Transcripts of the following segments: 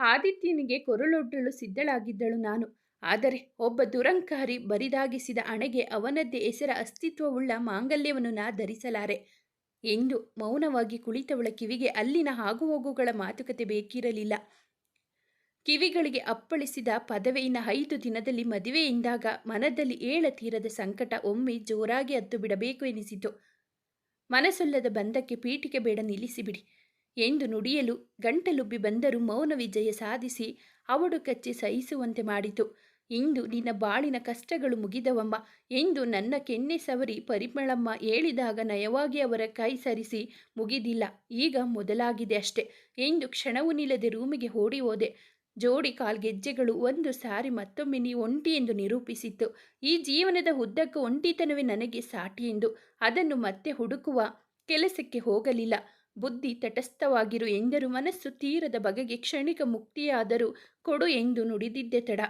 ಆದಿತ್ಯನಿಗೆ ಕೊರಳೊಡ್ಡಲು ಸಿದ್ಧಳಾಗಿದ್ದಳು ನಾನು. ಆದರೆ ಒಬ್ಬ ದುರಂಕಾರಿ ಬರಿದಾಗಿಸಿದ ಅಣೆಗೆ ಅವನದ್ದೇ ಹೆಸರ ಅಸ್ತಿತ್ವವುಳ್ಳ ಮಾಂಗಲ್ಯವನ್ನು ನಾ ಧರಿಸಲಾರೆ. ಎಂದು ಮೌನವಾಗಿ ಕುಳಿತವಳ ಕಿವಿಗೆ ಅಲ್ಲಿನ ಆಗುಹೋಗುಗಳ ಮಾತುಕತೆ ಬೇಕಿರಲಿಲ್ಲ. ಕಿವಿಗಳಿಗೆ ಅಪ್ಪಳಿಸಿದ ಪದವೆಯಿಂದ ಐದು ದಿನದಲ್ಲಿ ಮದುವೆಯಿಂದಾಗ ಮನದಲ್ಲಿ ಏಳ ತೀರದ ಸಂಕಟ ಒಮ್ಮೆ ಜೋರಾಗಿ ಹತ್ತು ಬಿಡಬೇಕು ಎನಿಸಿತು. ಮನಸೊಲ್ಲದ ಬಂಧಕ್ಕೆ ಪೀಠಿಕೆ ಬೇಡ ನಿಲ್ಲಿಸಿಬಿಡಿ. ಎಂದು ನುಡಿಯಲು ಗಂಟಲುಬ್ಬಿ ಬಂದರೂ ಮೌನ ವಿಜಯ ಸಾಧಿಸಿ ಅವಡು ಕಚ್ಚಿ ಸಹಿಸುವಂತೆ ಮಾಡಿತು. ಇಂದು ನಿನ್ನ ಬಾಳಿನ ಕಷ್ಟಗಳು ಮುಗಿದವಮ್ಮ ಎಂದು ನನ್ನ ಕೆನ್ನೆ ಸವರಿ ಪರಿಮಳಮ್ಮ ಹೇಳಿದಾಗ ನಯವಾಗಿ ಅವರ ಕೈ ಸರಿಸಿ ಮುಗಿದಿಲ್ಲ. ಈಗ ಮೊದಲಾಗಿದೆ ಅಷ್ಟೆ ಎಂದು ಕ್ಷಣವೂ ನಿಲ್ಲದೆ ರೂಮಿಗೆ ಓಡಿ ಹೋದೆ. ಜೋಡಿ ಕಾಲ್ಗೆಜ್ಜೆಗಳು ಒಂದು ಸಾರಿ ಮತ್ತೊಮ್ಮೆ ನೀ ಒಂಟಿ ಎಂದು ನಿರೂಪಿಸಿತ್ತು. ಈ ಜೀವನದ ಉದ್ದಕ್ಕೂ ಒಂಟಿತನವೇ ನನಗೆ ಸಾಟಿ ಎಂದು ಅದನ್ನು ಮತ್ತೆ ಹುಡುಕುವ ಕೆಲಸಕ್ಕೆ ಹೋಗಲಿಲ್ಲ. ಬುದ್ಧಿ ತಟಸ್ಥವಾಗಿರು ಎಂದರು. ಮನಸ್ಸು ತೀರದ ಬಗೆಗೆ ಕ್ಷಣಿಕ ಮುಕ್ತಿಯಾದರೂ ಕೊಡು ಎಂದು ನುಡಿದಿದ್ದೆ ತಡ.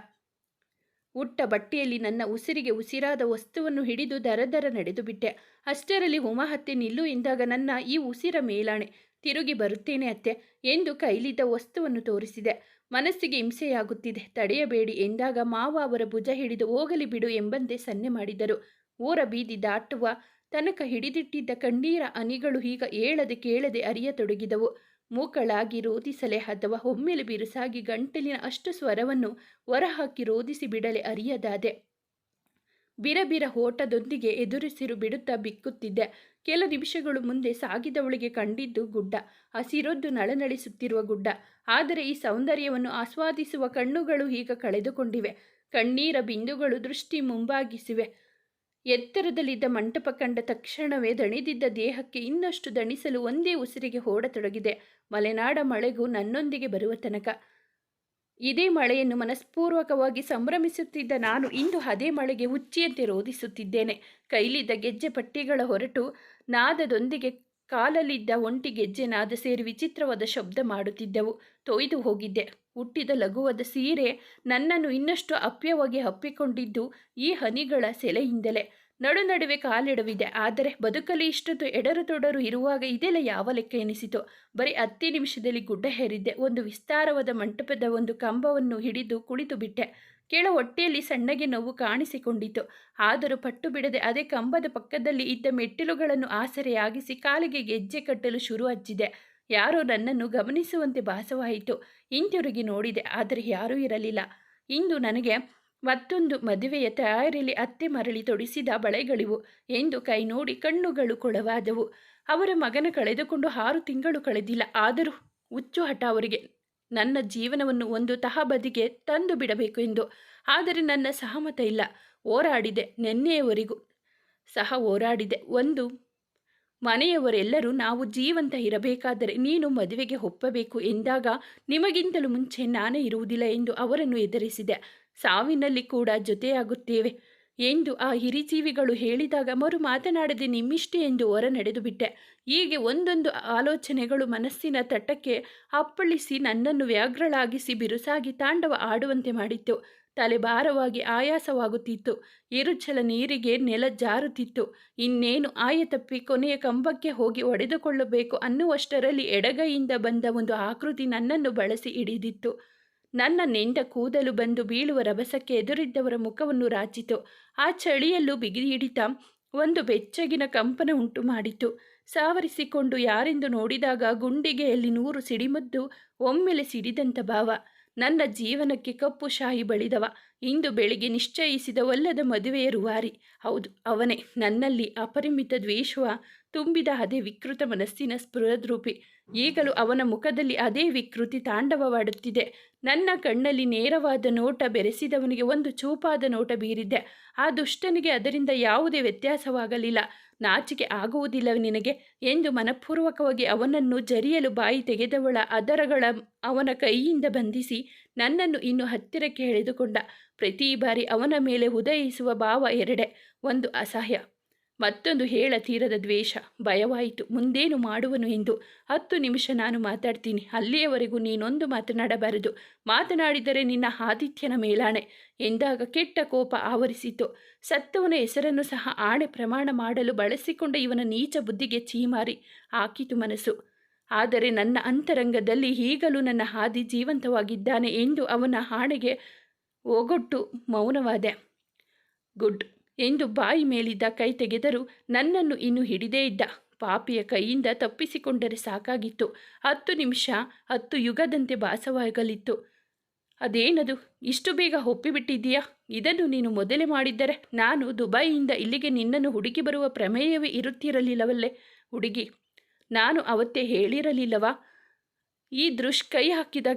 ಉಟ್ಟ ಬಟ್ಟೆಯಲ್ಲಿ ನನ್ನ ಉಸಿರಿಗೆ ಉಸಿರಾದ ವಸ್ತುವನ್ನು ಹಿಡಿದು ದರದರ ನಡೆದು ಬಿಟ್ಟೆ. ಅಷ್ಟರಲ್ಲಿ ಉಮಾಹತ್ಯೆ ನಿಲ್ಲು ಎಂದಾಗ ನನ್ನ ಈ ಉಸಿರ ಮೇಲಾಣೆ. ತಿರುಗಿ ಬರುತ್ತೇನೆ ಅತ್ತೆ ಎಂದು ಕೈಲಿದ್ದ ವಸ್ತುವನ್ನು ತೋರಿಸಿದೆ. ಮನಸ್ಸಿಗೆ ಹಿಂಸೆಯಾಗುತ್ತಿದೆ. ತಡೆಯಬೇಡಿ ಎಂದಾಗ ಮಾವ ಅವರ ಭುಜ ಹಿಡಿದು ಹೋಗಲಿ ಬಿಡು ಎಂಬಂತೆ ಸನ್ನೆ ಮಾಡಿದರು. ಊರ ಬೀದಿ ದಾಟುವ ತನಕ ಹಿಡಿದಿಟ್ಟಿದ್ದ ಕಣ್ಣೀರ ಅನಿಗಳು ಈಗ ಏಳದೆ ಕೇಳದೆ ಅರಿಯತೊಡಗಿದವು. ಮೂಕಳಾಗಿ ರೋಧಿಸಲೆ ಅಥವಾ ಒಮ್ಮೆಲೆ ಬಿರುಸಾಗಿ ಗಂಟಲಿನ ಅಷ್ಟು ಸ್ವರವನ್ನು ಹೊರಹಾಕಿ ರೋದಿಸಿ ಬಿಡಲೆ ಅರಿಯದಾದೆ. ಬಿರಬಿರ ಓಟದೊಂದಿಗೆ ಎದುರಿಸಿರು ಬಿಡುತ್ತಾ ಬಿಕ್ಕುತ್ತಿದ್ದೆ. ಕೆಲ ನಿಮಿಷಗಳು ಮುಂದೆ ಸಾಗಿದವಳಿಗೆ ಕಂಡಿದ್ದು ಗುಡ್ಡ. ಹಸಿರೊದ್ದು ನಳನಳಿಸುತ್ತಿರುವ ಗುಡ್ಡ. ಆದರೆ ಈ ಸೌಂದರ್ಯವನ್ನು ಆಸ್ವಾದಿಸುವ ಕಣ್ಣುಗಳು ಈಗ ಕಳೆದುಕೊಂಡಿವೆ. ಕಣ್ಣೀರ ಬಿಂದುಗಳು ದೃಷ್ಟಿ ಮುಂಬಾಗಿಸಿವೆ. ಎತ್ತರದಲ್ಲಿದ್ದ ಮಂಟಪ ಕಂಡ ತಕ್ಷಣವೇ ದಣಿದಿದ್ದ ದೇಹಕ್ಕೆ ಇನ್ನಷ್ಟು ದಣಿಸಲು ಒಂದೇ ಉಸಿರಿಗೆ ಓಡತೊಡಗಿದೆ. ಮಲೆನಾಡ ಮಳೆಗೂ ನನ್ನೊಂದಿಗೆ ಬರುವ ತನಕ. ಇದೇ ಮಳೆಯನ್ನು ಮನಸ್ಪೂರ್ವಕವಾಗಿ ಸಂಭ್ರಮಿಸುತ್ತಿದ್ದ ನಾನು ಇಂದು ಅದೇ ಮಳೆಗೆ ಹುಚ್ಚಿಯಂತೆ ರೋಧಿಸುತ್ತಿದ್ದೇನೆ. ಕೈಲಿದ್ದ ಗೆಜ್ಜೆ ಪಟ್ಟಿಗಳ ಹೊರಟು ನಾದದೊಂದಿಗೆ ಕಾಲಲ್ಲಿದ್ದ ಒಂಟಿ ಗೆಜ್ಜೆ ನಾದ ಸೇರಿ ವಿಚಿತ್ರವಾದ ಶಬ್ದ ಮಾಡುತ್ತಿದ್ದವು. ತೊಯ್ದು ಹೋಗಿದ್ದೆ. ಹುಟ್ಟಿದ ಲಘುವಾದ ಸೀರೆ ನನ್ನನ್ನು ಇನ್ನಷ್ಟು ಅಪ್ಯವಾಗಿ ಹಪ್ಪಿಕೊಂಡಿದ್ದು ಈ ಹನಿಗಳ ಸೆಲೆಯಿಂದಲೇ. ನಡು ನಡುವೆ ಕಾಲಿಡವಿದೆ. ಆದರೆ ಬದುಕಲಿ ಇಷ್ಟೊತ್ತು ಎಡರು ತೊಡರು ಇರುವಾಗ ಇದೆಲ್ಲ ಯಾವ ಲೆಕ್ಕ ಎನಿಸಿತು? ಬರೀ ಹತ್ತು ನಿಮಿಷದಲ್ಲಿ ಗುಡ್ಡ ಹೇರಿದ್ದೆ. ಒಂದು ವಿಸ್ತಾರವಾದ ಮಂಟಪದ ಒಂದು ಕಂಬವನ್ನು ಹಿಡಿದು ಕುಳಿತು ಬಿಟ್ಟೆ ಕೆಳ ಹೊಟ್ಟೆಯಲ್ಲಿ ಸಣ್ಣಗೆ ನೋವು ಕಾಣಿಸಿಕೊಂಡಿತು. ಆದರೂ ಪಟ್ಟು ಬಿಡದೆ ಅದೇ ಕಂಬದ ಪಕ್ಕದಲ್ಲಿ ಇದ್ದ ಮೆಟ್ಟಿಲುಗಳನ್ನು ಆಸರೆಯಾಗಿಸಿ ಕಾಲಿಗೆ ಗೆಜ್ಜೆ ಕಟ್ಟಲು ಶುರು ಹಚ್ಚಿದೆ. ಯಾರೋ ನನ್ನನ್ನು ಗಮನಿಸುವಂತೆ ಭಾಸವಾಯಿತು. ಹಿಂತಿರುಗಿ ನೋಡಿದೆ, ಆದರೆ ಯಾರೂ ಇರಲಿಲ್ಲ. ಇಂದು ನನಗೆ ಮತ್ತೊಂದು ಮದುವೆಯ ತಯಾರಿಯಲ್ಲಿ ಅತ್ತೆ ಮರಳಿ ತೊಡಿಸಿದ ಬಳೆಗಳಿವು. ಎಂದು ಕೈ ನೋಡಿ ಕಣ್ಣುಗಳು ಕೊಳವಾದವು. ಅವರ ಮಗನ ಕಳೆದುಕೊಂಡು ಆರು ತಿಂಗಳು ಕಳೆದಿಲ್ಲ. ಆದರೂ ಹುಚ್ಚು ಹಠ ಅವರಿಗೆ ನನ್ನ ಜೀವನವನ್ನು ಒಂದು ತಹಬದಿಗೆ ತಂದು ಬಿಡಬೇಕು ಎಂದು. ಆದರೆ ನನ್ನ ಸಹಮತ ಇಲ್ಲ. ಹೋರಾಡಿದೆ ನಿನ್ನೆಯವರೆಗೂ. ಸಹ ಹೋರಾಡಿದೆ. ಒಂದು, ಮನೆಯವರೆಲ್ಲರೂ ನಾವು ಜೀವಂತ ಇರಬೇಕಾದರೆ ನೀನು ಮದುವೆಗೆ ಒಪ್ಪಬೇಕು ಎಂದಾಗ ನಿಮಗಿಂತಲೂ ಮುಂಚೆ ನಾನೇ ಇರುವುದಿಲ್ಲ ಎಂದು ಅವರನ್ನು ಎದುರಿಸಿದೆ. ಸಾವಿನಲ್ಲಿ ಕೂಡ ಜೊತೆಯಾಗುತ್ತೇವೆ. ಎಂದು ಆ ಹಿರಿಜೀವಿಗಳು ಹೇಳಿದಾಗ, ಮರು ಮಾತನಾಡದೆ ನಿಮ್ಮಿಷ್ಟೇ ಎಂದು ಹೊರ ನಡೆದು ಬಿಟ್ಟೆ ಹೀಗೆ ಒಂದೊಂದು ಆಲೋಚನೆಗಳು ಮನಸ್ಸಿನ ತಟ್ಟಕ್ಕೆ ಅಪ್ಪಳಿಸಿ ನನ್ನನ್ನು ವ್ಯಾಘ್ರಳಾಗಿಸಿ ಬಿರುಸಾಗಿ ತಾಂಡವ ಆಡುವಂತೆ ಮಾಡಿತ್ತು. ತಲೆ ಭಾರವಾಗಿ ಆಯಾಸವಾಗುತ್ತಿತ್ತು. ಇರುಚಲ ನೀರಿಗೆ ನೆಲ ಜಾರುತ್ತಿತ್ತು. ಇನ್ನೇನು ಆಯ ತಪ್ಪಿ ಕೊನೆಯ ಕಂಬಕ್ಕೆ ಹೋಗಿ ಒಡೆದುಕೊಳ್ಳಬೇಕು ಅನ್ನುವಷ್ಟರಲ್ಲಿ ಎಡಗೈಯಿಂದ ಬಂದ ಒಂದು ಆಕೃತಿ ನನ್ನನ್ನು ಬಳಸಿ ಹಿಡಿದಿತ್ತು. ನನ್ನ ನೆಂದ ಕೂದಲು ಬಂದು ಬೀಳುವ ರಭಸಕ್ಕೆ ಎದುರಿದ್ದವರ ಮುಖವನ್ನು ರಾಚಿತು. ಆ ಚಳಿಯಲ್ಲೂ ಬಿಗಿಹಿಡಿತ ಒಂದು ಬೆಚ್ಚಗಿನ ಕಂಪನ ಉಂಟು ಮಾಡಿತು. ಸಾವರಿಸಿಕೊಂಡು ಯಾರೆಂದು ನೋಡಿದಾಗ ಗುಂಡಿಗೆಯಲ್ಲಿ ನೂರು ಸಿಡಿಮದ್ದು, ಒಮ್ಮೆಲೆ ಸಿಡಿದಂಥ ಭಾವ. ನನ್ನ ಜೀವನಕ್ಕೆ ಕಪ್ಪು ಶಾಹಿ ಬಳಿದವ. ಇಂದು ಬೆಳಿಗ್ಗೆ ನಿಶ್ಚಯಿಸಿದ ಒಲ್ಲದ ಮದುವೆಯ ರುವಾರಿ. ಹೌದು, ಅವನೇ. ನನ್ನಲ್ಲಿ ಅಪರಿಮಿತ ದ್ವೇಷವ. ತುಂಬಿದ ಅದೇ ವಿಕೃತ ಮನಸ್ಸಿನ ಸ್ಫುರದ್ರೂಪಿ. ಈಗಲೂ ಅವನ ಮುಖದಲ್ಲಿ ಅದೇ ವಿಕೃತಿ ತಾಂಡವವಾಡುತ್ತಿದೆ. ನನ್ನ ಕಣ್ಣಲ್ಲಿ ನೇರವಾದ ನೋಟ ಬೆರೆಸಿದವನಿಗೆ ಒಂದು ಚೂಪಾದ ನೋಟ ಬೀರಿದ್ದೆ. ಆ ದುಷ್ಟನಿಗೆ ಅದರಿಂದ ಯಾವುದೇ ವ್ಯತ್ಯಾಸವಾಗಲಿಲ್ಲ. ನಾಚಿಕೆ ಆಗುವುದಿಲ್ಲ ನಿನಗೆ ಎಂದು ಮನಪೂರ್ವಕವಾಗಿ ಅವನನ್ನು ಜರಿಯಲು ಬಾಯಿ ತೆಗೆದವಳ ಅದರಗಳ ಅವನ ಕೈಯಿಂದ ಬಂಧಿಸಿ ನನ್ನನ್ನು ಇನ್ನು ಹತ್ತಿರಕ್ಕೆ ಎಳೆದುಕೊಂಡ. ಪ್ರತಿ ಬಾರಿ ಅವನ ಮೇಲೆ ಉದಯಿಸುವ ಭಾವ ಎರಡೆ. ಒಂದು ಅಸಹ್ಯ. ಮತ್ತೊಂದು ಹೇಳ ತೀರದ ದ್ವೇಷ. ಭಯವಾಯಿತು. ಮುಂದೇನು ಮಾಡುವನು ಎಂದು. ಹತ್ತು ನಿಮಿಷ ನಾನು ಮಾತಾಡ್ತೀನಿ. ಅಲ್ಲಿಯವರೆಗೂ ನೀನೊಂದು ಮಾತನಾಡಬಾರದು ಮಾತನಾಡಿದರೆ ನಿನ್ನ ಆದಿತ್ಯನ ಮೇಲಾಣೆ. ಎಂದಾಗ ಕೆಟ್ಟ ಕೋಪ ಆವರಿಸಿತು. ಸತ್ತವನ ಹೆಸರನ್ನು ಸಹ ಆಣೆ ಪ್ರಮಾಣ ಮಾಡಲು ಬಳಸಿಕೊಂಡ ಇವನ ನೀಚ ಬುದ್ಧಿಗೆ ಚೀಮಾರಿ. ಹಾಕಿತು ಮನಸ್ಸು. ಆದರೆ ನನ್ನ ಅಂತರಂಗದಲ್ಲಿ ಈಗಲೂ ನನ್ನ ಹಾದಿ ಜೀವಂತವಾಗಿದ್ದಾನೆ ಎಂದು ಅವನ ಹಾಣೆಗೆ ಒಗೊಟ್ಟು ಮೌನವಾದೆ. ಗುಡ್. ಎಂದು ಬಾಯಿ ಮೇಲಿದ್ದ ಕೈ ತೆಗೆದರೂ ನನ್ನನ್ನು ಇನ್ನು ಹಿಡಿದೇ ಇದ್ದ. ಪಾಪಿಯ ಕೈಯಿಂದ ತಪ್ಪಿಸಿಕೊಂಡರೆ ಸಾಕಾಗಿತ್ತು. ಹತ್ತು ನಿಮಿಷ, ಹತ್ತು ಯುಗದಂತೆ ಭಾಸವಾಗಲಿತ್ತು. ಅದೇನದು, ಇಷ್ಟು ಬೇಗ ಒಪ್ಪಿಬಿಟ್ಟಿದ್ದೀಯಾ? ಇದನ್ನು ನೀನು ಮೊದಲೇ ಮಾಡಿದ್ದರೆ ನಾನು ದುಬೈಯಿಂದ ಇಲ್ಲಿಗೆ ನಿನ್ನನ್ನು ಹುಡುಕಿ ಬರುವ ಪ್ರಮೇಯವೇ ಇರುತ್ತಿರಲಿಲ್ಲವಲ್ಲೇ? ಹುಡುಗಿ, ನಾನು ಅವತ್ತೇ ಹೇಳಿರಲಿಲ್ಲವಾ? ಈ ದೃಶ್ ಕೈ ಹಾಕಿದ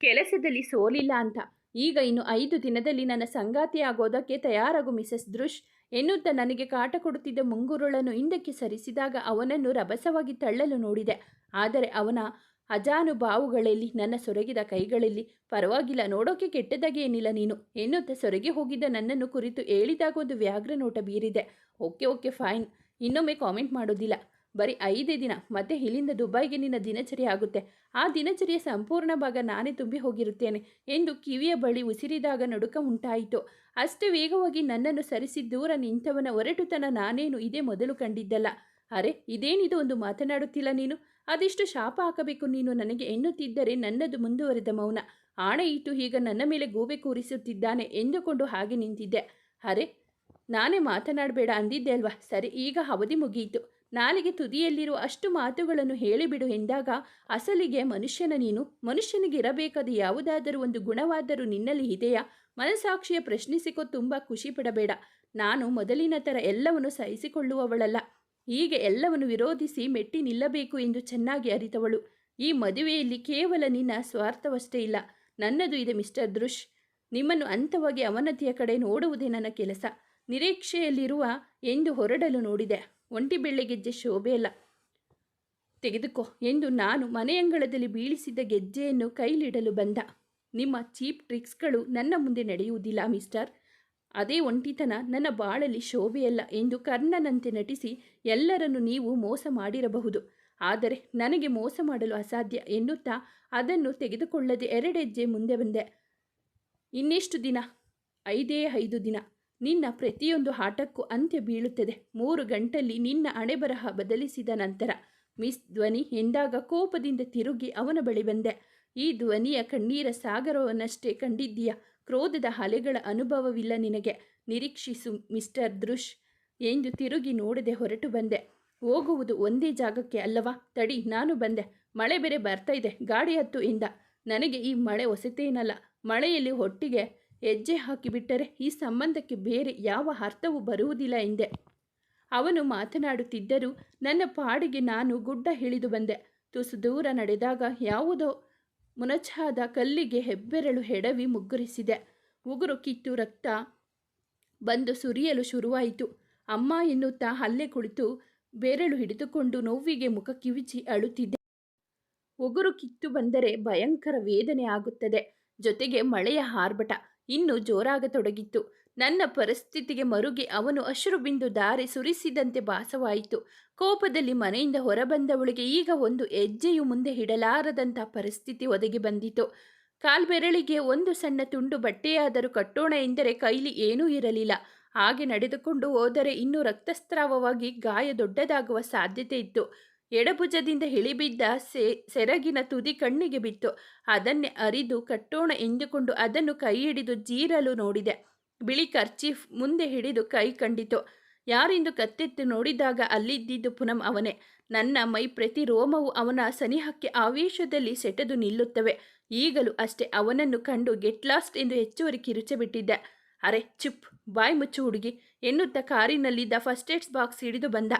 ಕೆಲಸದಲ್ಲಿ ಸೋಲಿಲ್ಲ ಅಂತ. ಈಗ ಇನ್ನು ಐದು ದಿನದಲ್ಲಿ ನನ್ನ ಸಂಗಾತಿಯಾಗೋದಕ್ಕೆ ತಯಾರಾಗು, ಮಿಸಸ್ ದೃಶ್ ಎನ್ನುತ್ತಾ ನನಗೆ ಕಾಟ ಕೊಡುತ್ತಿದ್ದ ಮುಂಗುರುಳನ್ನು ಹಿಂದಕ್ಕೆ ಸರಿಸಿದಾಗ ಅವನನ್ನು ರಭಸವಾಗಿ ತಳ್ಳಲು ನೋಡಿದೆ. ಆದರೆ ಅವನ ಅಜಾನುಭಾವುಗಳಲ್ಲಿ, ನನ್ನ ಸೊರಗಿದ ಕೈಗಳಲ್ಲಿ ಪರವಾಗಿಲ್ಲ, ನೋಡೋಕೆ ಕೆಟ್ಟದಾಗಿ ಏನಿಲ್ಲ ನೀನು. ಎನ್ನುತ್ತಾ ಸೊರಗಿ ಹೋಗಿದ್ದ ನನ್ನನ್ನು ಕುರಿತು ಹೇಳಿದಾಗ ಒಂದು ವ್ಯಾಘ್ರ ನೋಟ ಬೀರಿದೆ. Okay okay, fine. ಇನ್ನೊಮ್ಮೆ ಕಾಮೆಂಟ್ ಮಾಡೋದಿಲ್ಲ. ಬರೀ ಐದೇ ದಿನ, ಮತ್ತೆ ಇಲ್ಲಿಂದ ದುಬೈಗೆ ನಿನ್ನ ದಿನಚರಿ ಆಗುತ್ತೆ. ಆ ದಿನಚರಿಯ ಸಂಪೂರ್ಣ ಭಾಗ ನಾನೇ ತುಂಬಿ ಹೋಗಿರುತ್ತೇನೆ ಎಂದು ಕಿವಿಯ ಬಳಿ ಉಸಿರಿದಾಗ ನಡುಕ ಉಂಟಾಯಿತು. ಅಷ್ಟೇ ವೇಗವಾಗಿ ನನ್ನನ್ನು ಸರಿಸಿ ದೂರ ನಿಂತವನ ಒರಟುತನ ನಾನೇನು ಇದೇ ಮೊದಲು ಕಂಡಿದ್ದಲ್ಲ. ಅರೆ, ಇದೇನಿದು ಒಂದು ಮಾತನಾಡುತ್ತಿಲ್ಲ ನೀನು? ಅದೆಷ್ಟು ಶಾಪ ಹಾಕಬೇಕು ನೀನು ನನಗೆ ಎನ್ನುತ್ತಿದ್ದರೆ ನನ್ನದು ಮುಂದುವರೆದ ಮೌನ. ಆಣೆ ಇಟ್ಟು ಈಗ ನನ್ನ ಮೇಲೆ ಗೂಬೆ ಕೂರಿಸುತ್ತಿದ್ದಾನೆ ಎಂದುಕೊಂಡು ಹಾಗೆ ನಿಂತಿದ್ದೆ. ಅರೆ, ನಾನೇ ಮಾತನಾಡಬೇಡ ಅಂದಿದ್ದೆ ಅಲ್ವಾ? ಸರಿ, ಈಗ ಅವಧಿ ಮುಗಿಯಿತು. ನಾಲಿಗೆ ತುದಿಯಲ್ಲಿರುವ ಅಷ್ಟು ಮಾತುಗಳನ್ನು ಹೇಳಿಬಿಡು ಎಂದಾಗ ಅಸಲಿಗೆ ಮನುಷ್ಯನ ನೀನು ಮನುಷ್ಯನಿಗಿರಬೇಕಾದ ಯಾವುದಾದರೂ ಒಂದು ಗುಣವಾದರೂ ನಿನ್ನಲ್ಲಿ ಇದೆಯಾ? ಮನಸಾಕ್ಷಿಯ ಪ್ರಶ್ನಿಸಿಕೊ ತುಂಬ ಖುಷಿ ಪಡಬೇಡ ನಾನು ಮೊದಲಿನ ಥರ ಎಲ್ಲವನ್ನು ಸಹಿಸಿಕೊಳ್ಳುವವಳಲ್ಲ. ಹೀಗೆ ಎಲ್ಲವನ್ನು ವಿರೋಧಿಸಿ ಮೆಟ್ಟಿ ನಿಲ್ಲಬೇಕು ಎಂದು ಚೆನ್ನಾಗಿ ಅರಿತವಳು. ಈ ಮದುವೆಯಲ್ಲಿ ಕೇವಲ ನಿನ್ನ ಸ್ವಾರ್ಥವಷ್ಟೇ ಇಲ್ಲ. ನನ್ನದು ಇದೆ ಮಿಸ್ಟರ್ ದೃಶ್ ನಿಮ್ಮನ್ನು ಅಂತವಾಗಿ ಅವನತಿಯ ಕಡೆ ನೋಡುವುದೇ ನನ್ನ ಕೆಲಸ. ನಿರೀಕ್ಷೆಯಲ್ಲಿರುವ ಎಂದು ಹೊರಡಲು ನೋಡಿದೆ. ಒಂಟಿ ಬೆಳ್ಳೆಗೆಜ್ಜೆ ಶೋಭೆಯಲ್ಲ ತೆಗೆದುಕೋ ಎಂದು ನಾನು ಮನೆಯಂಗಳದಲ್ಲಿ ಬೀಳಿಸಿದ್ದ ಗೆಜ್ಜೆಯನ್ನು ಕೈಲಿಡಲು ಬಂದ. ನಿಮ್ಮ ಚೀಪ್ ಟ್ರಿಕ್ಸ್ಗಳು ನನ್ನ ಮುಂದೆ ನಡೆಯುವುದಿಲ್ಲ, ಮಿಸ್ಟರ್. ಅದೇ ಒಂಟಿತನ ನನ್ನ ಬಾಳಲ್ಲಿ ಶೋಭೆಯಲ್ಲ ಎಂದು ಕರ್ಣನಂತೆ ನಟಿಸಿ ಎಲ್ಲರನ್ನು ನೀವು ಮೋಸ ಮಾಡಿರಬಹುದು. ಆದರೆ ನನಗೆ ಮೋಸ ಮಾಡಲು ಅಸಾಧ್ಯ ಎನ್ನುತ್ತಾ ಅದನ್ನು ತೆಗೆದುಕೊಳ್ಳದೆ ಎರಡೆಜ್ಜೆ ಮುಂದೆ ಬಂದೆ. ಇನ್ನೆಷ್ಟು ದಿನ? ಐದೇ ಐದು ದಿನ. ನಿನ್ನ ಪ್ರತಿಯೊಂದು ಆಟಕ್ಕೂ ಅಂತ್ಯ ಬೀಳುತ್ತದೆ. ಮೂರು ಗಂಟಲ್ಲಿ ನಿನ್ನ ಅಣೆಬರಹ ಬದಲಿಸಿದ ನಂತರ ಮಿಸ್ ಧ್ವನಿ ಎಂದಾಗ ಕೋಪದಿಂದ ತಿರುಗಿ ಅವನ ಬಳಿ ಬಂದೆ. ಈ ಧ್ವನಿಯ ಕಣ್ಣೀರ ಸಾಗರವನ್ನಷ್ಟೇ ಕಂಡಿದ್ದೀಯ? ಕ್ರೋಧದ ಅಲೆಗಳ ಅನುಭವವಿಲ್ಲ ನಿನಗೆ. ನಿರೀಕ್ಷಿಸು ಮಿಸ್ಟರ್ ದೃಶ್ ಎಂದು ತಿರುಗಿ ನೋಡದೆ ಹೊರಟು ಬಂದೆ. ಹೋಗುವುದು ಒಂದೇ ಜಾಗಕ್ಕೆ ಅಲ್ಲವಾ? ತಡಿ, ನಾನು ಬಂದೆ. ಮಳೆ ಬೇರೆ ಬರ್ತಾ ಇದೆ. ಗಾಡಿ ಹತ್ತು ಇಂದ ನನಗೆ ಈ ಮಳೆ ಹೊಸತೇನಲ್ಲ. ಮಳೆಯಲ್ಲಿ ಒಟ್ಟಿಗೆ ಹೆಜ್ಜೆ ಹಾಕಿಬಿಟ್ಟರೆ ಈ ಸಂಬಂಧಕ್ಕೆ ಬೇರೆ ಯಾವ ಅರ್ಥವೂ ಬರುವುದಿಲ್ಲ ಎಂದೆ. ಅವನು ಮಾತನಾಡುತ್ತಿದ್ದರೂ ನನ್ನ ಪಾಡಿಗೆ ನಾನು ಗುಡ್ಡ ಹಿಳಿದು ಬಂದೆ. ತುಸು ದೂರ ನಡೆದಾಗ ಯಾವುದೋ ಮುನಚಾದ ಕಲ್ಲಿಗೆ ಹೆಬ್ಬೆರಳು ಹೆಡವಿ ಮುಗ್ಗುರಿಸಿದೆ. ಉಗುರು ಕಿತ್ತು ರಕ್ತ ಬಂದು ಸುರಿಯಲು ಶುರುವಾಯಿತು. ಅಮ್ಮ ಎನ್ನುತ್ತಾ ಅಲ್ಲೇ ಕುಳಿತು ಬೆರಳು ಹಿಡಿದುಕೊಂಡು ನೋವಿಗೆ ಮುಖ ಕಿವಿಚಿ ಅಳುತ್ತಿದ್ದೆ. ಉಗುರು ಕಿತ್ತು ಬಂದರೆ ಭಯಂಕರ ವೇದನೆ ಆಗುತ್ತದೆ. ಜೊತೆಗೆ ಮಳೆಯ ಆರ್ಭಟ ಇನ್ನೂ ಜೋರಾಗತೊಡಗಿತ್ತು ನನ್ನ ಪರಿಸ್ಥಿತಿಗೆ ಮರುಗಿ ಅವನು ಅಶ್ರುಬಿಂದು ದಾರಿ ಸುರಿಸಿದಂತೆ ಭಾಸವಾಯಿತು. ಕೋಪದಲ್ಲಿ ಮನೆಯಿಂದ ಹೊರಬಂದವಳಿಗೆ ಈಗ ಒಂದು ಹೆಜ್ಜೆಯು ಮುಂದೆ ಇಡಲಾರದಂಥ ಪರಿಸ್ಥಿತಿ ಒದಗಿ ಬಂದಿತು. ಕಾಲ್ಬೆರಳಿಗೆ ಒಂದು ಸಣ್ಣ ತುಂಡು ಬಟ್ಟೆಯಾದರೂ ಕಟ್ಟೋಣ ಎಂದರೆ ಕೈಲಿ ಏನೂ ಇರಲಿಲ್ಲ. ಹಾಗೆ ನಡೆದುಕೊಂಡು ಹೋದರೆ ಇನ್ನೂ ರಕ್ತಸ್ರಾವವಾಗಿ ಗಾಯ ದೊಡ್ಡದಾಗುವ ಸಾಧ್ಯತೆ ಇತ್ತು. ಎಡಭುಜದಿಂದ ಇಳಿಬಿದ್ದ ಸೆ, ಸೆರಗಿನ ತುದಿ ಕಣ್ಣಿಗೆ ಬಿತ್ತು. ಅದನ್ನೇ ಅರಿದು ಕಟ್ಟೋಣ ಎಂದುಕೊಂಡು ಅದನ್ನು ಕೈ ಹಿಡಿದು ಜೀರಲು ನೋಡಿದೆ. ಬಿಳಿ ಕರ್ಚೀಫ್ ಮುಂದೆ ಹಿಡಿದು ಕೈ ಕಂಡಿತು. ಯಾರಿಂದು ಕತ್ತೆತ್ತು ನೋಡಿದಾಗ ಅಲ್ಲಿದ್ದಿದ್ದು ಪುನಂ ಅವನೇ. ನನ್ನ ಮೈ ಪ್ರತಿ ರೋಮವು ಅವನ ಸನಿಹಕ್ಕೆ ಆವೇಶದಲ್ಲಿ ಸೆಟೆದು ನಿಲ್ಲುತ್ತವೆ. ಈಗಲೂ ಅಷ್ಟೇ ಅವನನ್ನು ಕಂಡು ಗೆಟ್ಲಾಸ್ಟ್ ಎಂದು ಹೆಚ್ಚುವರಿ ಕಿರುಚಬಿಟ್ಟಿದ್ದೆ ಅರೆ, ಚುಪ್, ಬಾಯ್ ಮುಚ್ಚು ಹುಡುಗಿ. ಎನ್ನುತ್ತಾ ಕಾರಿನಲ್ಲಿದ್ದ ಫಸ್ಟ್ ಏಡ್ಸ್ ಬಾಕ್ಸ್ ಹಿಡಿದು ಬಂದ.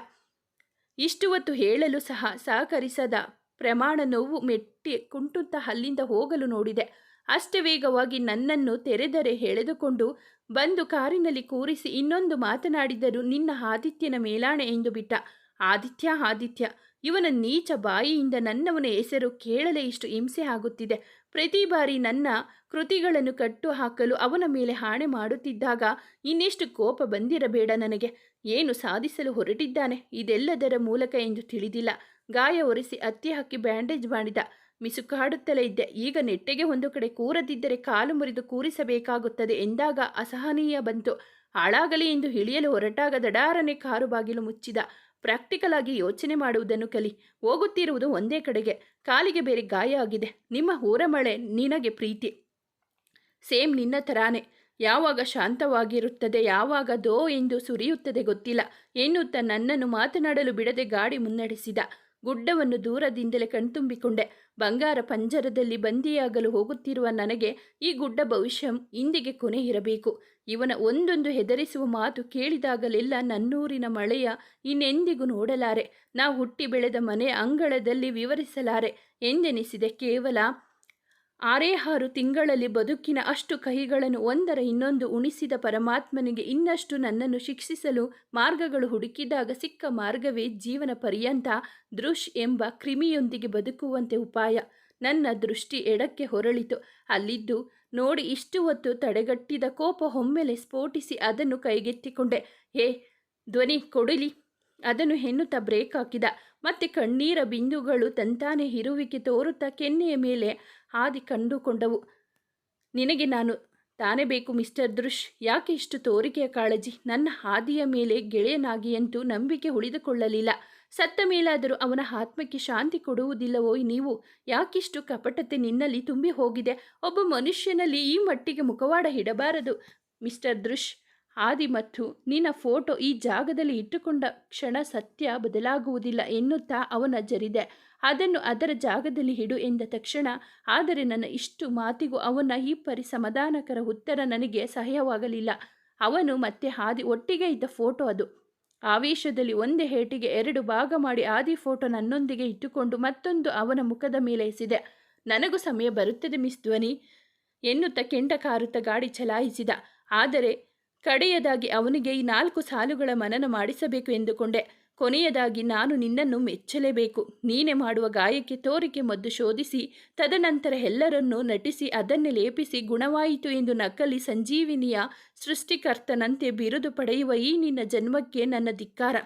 ಇಷ್ಟು ಹೊತ್ತು ಹೇಳಲು ಸಹ ಸಹಕರಿಸದ ಪ್ರಮಾಣ ನೋವು ಮೆಟ್ಟಿ ಕುಂಟುತ್ತಾ ಅಲ್ಲಿಂದ ಹೋಗಲು ನೋಡಿದೆ. ಅಷ್ಟೇ ವೇಗವಾಗಿ ನನ್ನನ್ನು ತೆರೆದರೆ ಎಳೆದುಕೊಂಡು ಬಂದು ಕಾರಿನಲ್ಲಿ ಕೂರಿಸಿ ಇನ್ನೊಂದು ಮಾತನಾಡಿದರು ನಿನ್ನ ಆದಿತ್ಯನ ಮೇಲಾಣೆ ಎಂದು ಬಿಟ್ಟ. ಆದಿತ್ಯ ಆದಿತ್ಯ ಇವನ ನೀಚ ಬಾಯಿಯಿಂದ ನನ್ನವನ ಹೆಸರು ಕೇಳಲೇ ಇಷ್ಟು ಹಿಂಸೆ ಆಗುತ್ತಿದೆ. ಪ್ರತಿ ಬಾರಿ ನನ್ನ ಕೃತಿಗಳನ್ನು ಕಟ್ಟು ಹಾಕಲು ಅವನ ಮೇಲೆ ಹಾಣೆ ಮಾಡುತ್ತಿದ್ದಾಗ ಇನ್ನೆಷ್ಟು ಕೋಪ ಬಂದಿರಬೇಡ ನನಗೆ. ಏನು ಸಾಧಿಸಲು ಹೊರಟಿದ್ದಾನೆ? ಇದೆಲ್ಲದರ ಮೂಲಕ ಎಂದು ತಿಳಿದಿಲ್ಲ. ಗಾಯ ಒರೆಸಿ ಅತ್ತಿ ಹಾಕಿ ಬ್ಯಾಂಡೇಜ್ ಮಾಡಿದ. ಮಿಸುಕಾಡುತ್ತಲೇ ಇದ್ದೆ. ಈಗ ನೆಟ್ಟೆಗೆ ಒಂದು ಕಡೆ ಕೂರದಿದ್ದರೆ ಕಾಲು ಮುರಿದು ಕೂರಿಸಬೇಕಾಗುತ್ತದೆ ಎಂದಾಗ ಅಸಹನೀಯ ಬಂತು. ಹಾಳಾಗಲಿ ಎಂದು ಇಳಿಯಲು ಹೊರಟಾಗ ದಡಾರನೆ ಕಾರು ಬಾಗಿಲು ಮುಚ್ಚಿದ. ಪ್ರಾಕ್ಟಿಕಲ್ ಆಗಿ ಯೋಚನೆ ಮಾಡುವುದನ್ನು ಕಲಿ. ಹೋಗುತ್ತಿರುವುದು ಒಂದೇ ಕಡೆಗೆ. ಕಾಲಿಗೆ ಬೇರೆ ಗಾಯ ಆಗಿದೆ. ನಿಮ್ಮ ಊರಮಳೆ ನಿನಗೆ ಪ್ರೀತಿ. ಸೇಮ್ ನಿನ್ನ ತರಾನೇ. ಯಾವಾಗ ಶಾಂತವಾಗಿರುತ್ತದೆ, ಯಾವಾಗ ದೋ ಎಂದು ಸುರಿಯುತ್ತದೆ ಗೊತ್ತಿಲ್ಲ. ಎನ್ನುತ್ತಾ ನನ್ನನ್ನು ಮಾತನಾಡಲು ಬಿಡದೆ ಗಾಡಿ ಮುನ್ನಡೆಸಿದ. ಗುಡ್ಡವನ್ನು ದೂರದಿಂದಲೇ ಕಣ್ತುಂಬಿಕೊಂಡೆ. ಬಂಗಾರ ಪಂಜರದಲ್ಲಿ ಬಂದಿಯಾಗಲು ಹೋಗುತ್ತಿರುವ ನನಗೆ ಈ ಗುಡ್ಡ ಭವಿಷ್ಯ ಇಂದಿಗೆ ಕೊನೆ ಇರಬೇಕು. ಇವನ ಒಂದೊಂದು ಹೆದರಿಸುವ ಮಾತು ಕೇಳಿದಾಗಲೆಲ್ಲ ನನ್ನೂರಿನ ಮಳೆಯ ಇನ್ನೆಂದಿಗೂ ನೋಡಲಾರೆ. ನಾವು ಹುಟ್ಟಿ ಬೆಳೆದ ಮನೆ ಅಂಗಳದಲ್ಲಿ ವಿವರಿಸಲಾರೆ. ಎಂದೆನಿಸಿದೆ ಕೇವಲ ಆರೇ ಆರು ತಿಂಗಳಲ್ಲಿ ಬದುಕಿನ ಅಷ್ಟು ಕಹಿಗಳನ್ನು ಒಂದರ ಇನ್ನೊಂದು ಉಣಿಸಿದ ಪರಮಾತ್ಮನಿಗೆ ಇನ್ನಷ್ಟು ನನ್ನನ್ನು ಶಿಕ್ಷಿಸಲು ಮಾರ್ಗಗಳು ಹುಡುಕಿದಾಗ ಸಿಕ್ಕ ಮಾರ್ಗವೇ ಜೀವನ ಪರ್ಯಂತ ದೃಶ್ ಎಂಬ ಕ್ರಿಮಿಯೊಂದಿಗೆ ಬದುಕುವಂತೆ ಉಪಾಯ. ನನ್ನ ದೃಷ್ಟಿ ಎಡಕ್ಕೆ ಹೊರಳಿತು. ಅಲ್ಲಿದ್ದು ನೋಡಿ ಇಷ್ಟು ಹೊತ್ತು ತಡೆಗಟ್ಟಿದ ಕೋಪ ಒಮ್ಮೆಲೆ ಸ್ಫೋಟಿಸಿ ಅದನ್ನು ಕೈಗೆತ್ತಿಕೊಂಡೆ. ಹೇ, ಧ್ವನಿ ಕೊಡಲಿ. ಅದನ್ನು ಹೆನ್ನುತ್ತಾ ಬ್ರೇಕ್ ಹಾಕಿದ. ಮತ್ತೆ ಕಣ್ಣೀರ ಬಿಂದುಗಳು ತಂತಾನೆ ಇರುವಿಕೆ ತೋರುತ್ತಾ ಕೆನ್ನೆಯ ಮೇಲೆ ಹಾದಿ ಕಂಡುಕೊಂಡವು. ನಿನಗೆ ನಾನು ತಾನೇ ಬೇಕು ಮಿಸ್ಟರ್ ದೃಶ್, ಯಾಕೆ ಇಷ್ಟು ತೋರಿಕೆಯ ಕಾಳಜಿ? ನನ್ನ ಹಾದಿಯ ಮೇಲೆ ಗೆಳೆಯನಾಗಿಯಂತೂ ನಂಬಿಕೆ ಉಳಿದುಕೊಳ್ಳಲಿಲ್ಲ. ಸತ್ತ ಮೇಲಾದರೂ ಅವನ ಆತ್ಮಕ್ಕೆ ಶಾಂತಿ ಕೊಡುವುದಿಲ್ಲವೋ ನೀವು? ಯಾಕಿಷ್ಟು ಕಪಟತೆ ನಿನ್ನಲ್ಲಿ ತುಂಬಿ ಹೋಗಿದೆ? ಒಬ್ಬ ಮನುಷ್ಯನಲ್ಲಿ ಈ ಮಟ್ಟಿಗೆ ಮುಖವಾಡ ಇಡಬಾರದು. ಮಿಸ್ಟರ್ ದೃಶ್ ಆದಿ ಮತ್ತು ನಿನ್ನ ಫೋಟೋ ಈ ಜಾಗದಲ್ಲಿ ಇಟ್ಟುಕೊಂಡ ಕ್ಷಣ ಸತ್ಯ ಬದಲಾಗುವುದಿಲ್ಲ ಎನ್ನುತ್ತಾ ಅವನ ಜರಿದೆ. ಅದನ್ನು ಅದರ ಜಾಗದಲ್ಲಿ ಹಿಡು ಎಂದ ತಕ್ಷಣ, ಆದರೆ ನನ್ನ ಇಷ್ಟು ಮಾತಿಗೂ ಅವನ ಈ ಪರಿ ಸಮಾಧಾನಕರ ಉತ್ತರ ನನಗೆ ಸಹಾಯವಾಗಲಿಲ್ಲ. ಅವನು ಮತ್ತೆ ಹಾದಿ ಒಟ್ಟಿಗೆ ಇದ್ದ ಫೋಟೋ ಅದು. ಆವೇಶದಲ್ಲಿ ಒಂದೇ ಹೇಟಿಗೆ ಎರಡು ಭಾಗ ಮಾಡಿ ಆದಿ ಫೋಟೋ ನನ್ನೊಂದಿಗೆ ಇಟ್ಟುಕೊಂಡು ಮತ್ತೊಂದು ಅವನ ಮುಖದ ಮೇಲೆ ಎಸಿದೆ. ನನಗೂ ಸಮಯ ಬರುತ್ತದೆ ಮಿಸ್ ಧ್ವನಿ ಎನ್ನುತ್ತ ಕೆಂಡ ಕಾರುತ್ತ ಗಾಡಿ ಚಲಾಯಿಸಿದ. ಆದರೆ ಕಡೆಯದಾಗಿ ಅವನಿಗೆ ಈ ನಾಲ್ಕು ಸಾಲುಗಳ ಮನನ ಮಾಡಿಸಬೇಕು ಎಂದುಕೊಂಡೆ. ಕೊನೆಯದಾಗಿ ನಾನು ನಿನ್ನನ್ನು ಮೆಚ್ಚಲೇಬೇಕು. ನೀನೆ ಮಾಡುವ ಗಾಯಕ್ಕೆ ತೋರಿಕೆ ಮದ್ದು ಶೋಧಿಸಿ, ತದನಂತರ ಎಲ್ಲರನ್ನೂ ನಟಿಸಿ, ಅದನ್ನೇ ಲೇಪಿಸಿ ಗುಣವಾಯಿತು ಎಂದು ನಕಲಿ ಸಂಜೀವಿನಿಯ ಸೃಷ್ಟಿಕರ್ತನಂತೆ ಬಿರುದು ಪಡೆಯುವ ಈ ನಿನ್ನ ಜನ್ಮಕ್ಕೆ ನನ್ನ ಧಿಕ್ಕಾರ.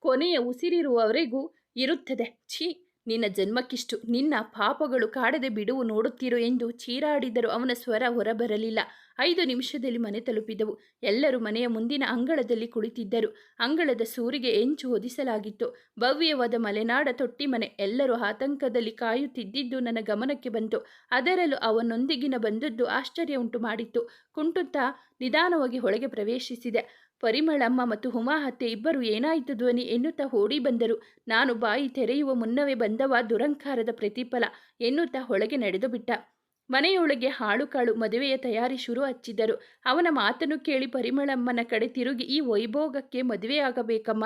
ಕೊನೆಯ ಉಸಿರಿರುವವರೆಗೂ ಇರುತ್ತದೆ. ಛೀ. ನಿನ್ನ ಜನ್ಮಕ್ಕಿಷ್ಟು ನಿನ್ನ ಪಾಪಗಳು ಕಾಡದೆ ಬಿಡುವು ನೋಡುತ್ತಿರು ಎಂದು ಚೀರಾಡಿದರು. ಅವನ ಸ್ವರ ಹೊರಬರಲಿಲ್ಲ. ಐದು ನಿಮಿಷದಲ್ಲಿ ಮನೆ ತಲುಪಿದವು. ಎಲ್ಲರೂ ಮನೆಯ ಮುಂದಿನ ಅಂಗಳದಲ್ಲಿ ಕುಳಿತಿದ್ದರು. ಅಂಗಳದ ಸೂರಿಗೆ ಎಂಚು ಹೊದಿಸಲಾಗಿತ್ತು. ಭವ್ಯವಾದ ಮಲೆನಾಡ ತೊಟ್ಟಿ ಮನೆ ಎಲ್ಲರೂ ಆತಂಕದಲ್ಲಿ ಕಾಯುತ್ತಿದ್ದಿದ್ದು ನನ್ನ ಗಮನಕ್ಕೆ ಬಂತು. ಅದರಲ್ಲೂ ಅವನೊಂದಿಗಿನ ಬಂದದ್ದು ಆಶ್ಚರ್ಯ ಉಂಟು ಮಾಡಿತ್ತು ಕುಂಟುತ್ತಾ ನಿಧಾನವಾಗಿ ಒಳಗೆ ಪ್ರವೇಶಿಸಿದೆ. ಪರಿಮಳಮ್ಮ ಮತ್ತು ಹುಮಾ ಹತ್ತೆ ಇಬ್ಬರು ಏನಾಯಿತು ಧ್ವನಿ ಎನ್ನುತ್ತಾ ಓಡಿ ಬಂದರು. ನಾನು ಬಾಯಿ ತೆರೆಯುವ ಮುನ್ನವೇ ಬಂದವ ದುರಂಕಾರದ ಪ್ರತಿಫಲ ಎನ್ನುತ್ತಾ ಒಳಗೆ ನಡೆದು ಬಿಟ್ಟ. ಮನೆಯೊಳಗೆ ಹಾಳುಕಾಳು ಮದುವೆಯ ತಯಾರಿ ಶುರು ಹಚ್ಚಿದ್ದರು ಅವನ ಮಾತನ್ನು ಕೇಳಿ ಪರಿಮಳಮ್ಮನ ಕಡೆ ತಿರುಗಿ, ಈ ವೈಭೋಗಕ್ಕೆ ಮದುವೆಯಾಗಬೇಕಮ್ಮ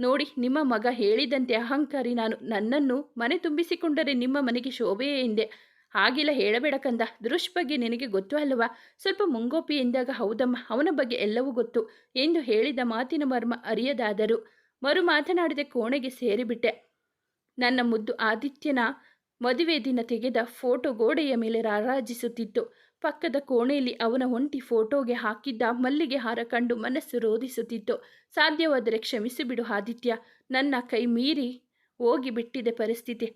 ನೋಡಿ, ನಿಮ್ಮ ಮಗ ಹೇಳಿದಂತೆ ಅಹಂಕಾರಿ ನಾನು. ನನ್ನನ್ನು ಮನೆ ತುಂಬಿಸಿಕೊಂಡರೆ ನಿಮ್ಮ ಮನೆಗೆ ಶೋಭೆಯೇ ಎಂದೆ. ಹಾಗಿಲ್ಲ ಹೇಳಬೇಡ ಕಂದ. ದೃಶ್ ಬಗ್ಗೆ ನಿನಗೆ ಗೊತ್ತು ಅಲ್ಲವಾ ಸ್ವಲ್ಪ ಮುಂಗೋಪಿ ಎಂದಾಗ ಹೌದಮ್ಮ, ಅವನ ಬಗ್ಗೆ ಎಲ್ಲವೂ ಗೊತ್ತು ಎಂದು ಹೇಳಿದ ಮಾತಿನ ಮರ್ಮ ಅರಿಯದಾದರು. ಮರು ಮಾತನಾಡಿದ ಕೋಣೆಗೆ ಸೇರಿಬಿಟ್ಟೆ. ನನ್ನ ಮುದ್ದು ಆದಿತ್ಯನ ಮದುವೆ ದಿನ ತೆಗೆದ ಫೋಟೋ ಗೋಡೆಯ ಮೇಲೆ ರಾರಾಜಿಸುತ್ತಿತ್ತು. ಪಕ್ಕದ ಕೋಣೆಯಲ್ಲಿ ಅವನ ಒಂಟಿ ಫೋಟೋಗೆ ಹಾಕಿದ್ದ ಮಲ್ಲಿಗೆ ಹಾರ ಕಂಡು ಮನಸ್ಸು ರೋಧಿಸುತ್ತಿತ್ತು ಸಾಧ್ಯವಾದರೆ ಕ್ಷಮಿಸಿಬಿಡು ಆದಿತ್ಯ. ನನ್ನ ಕೈ ಮೀರಿ ಹೋಗಿ ಬಿಟ್ಟಿದೆ ಪರಿಸ್ಥಿತಿ.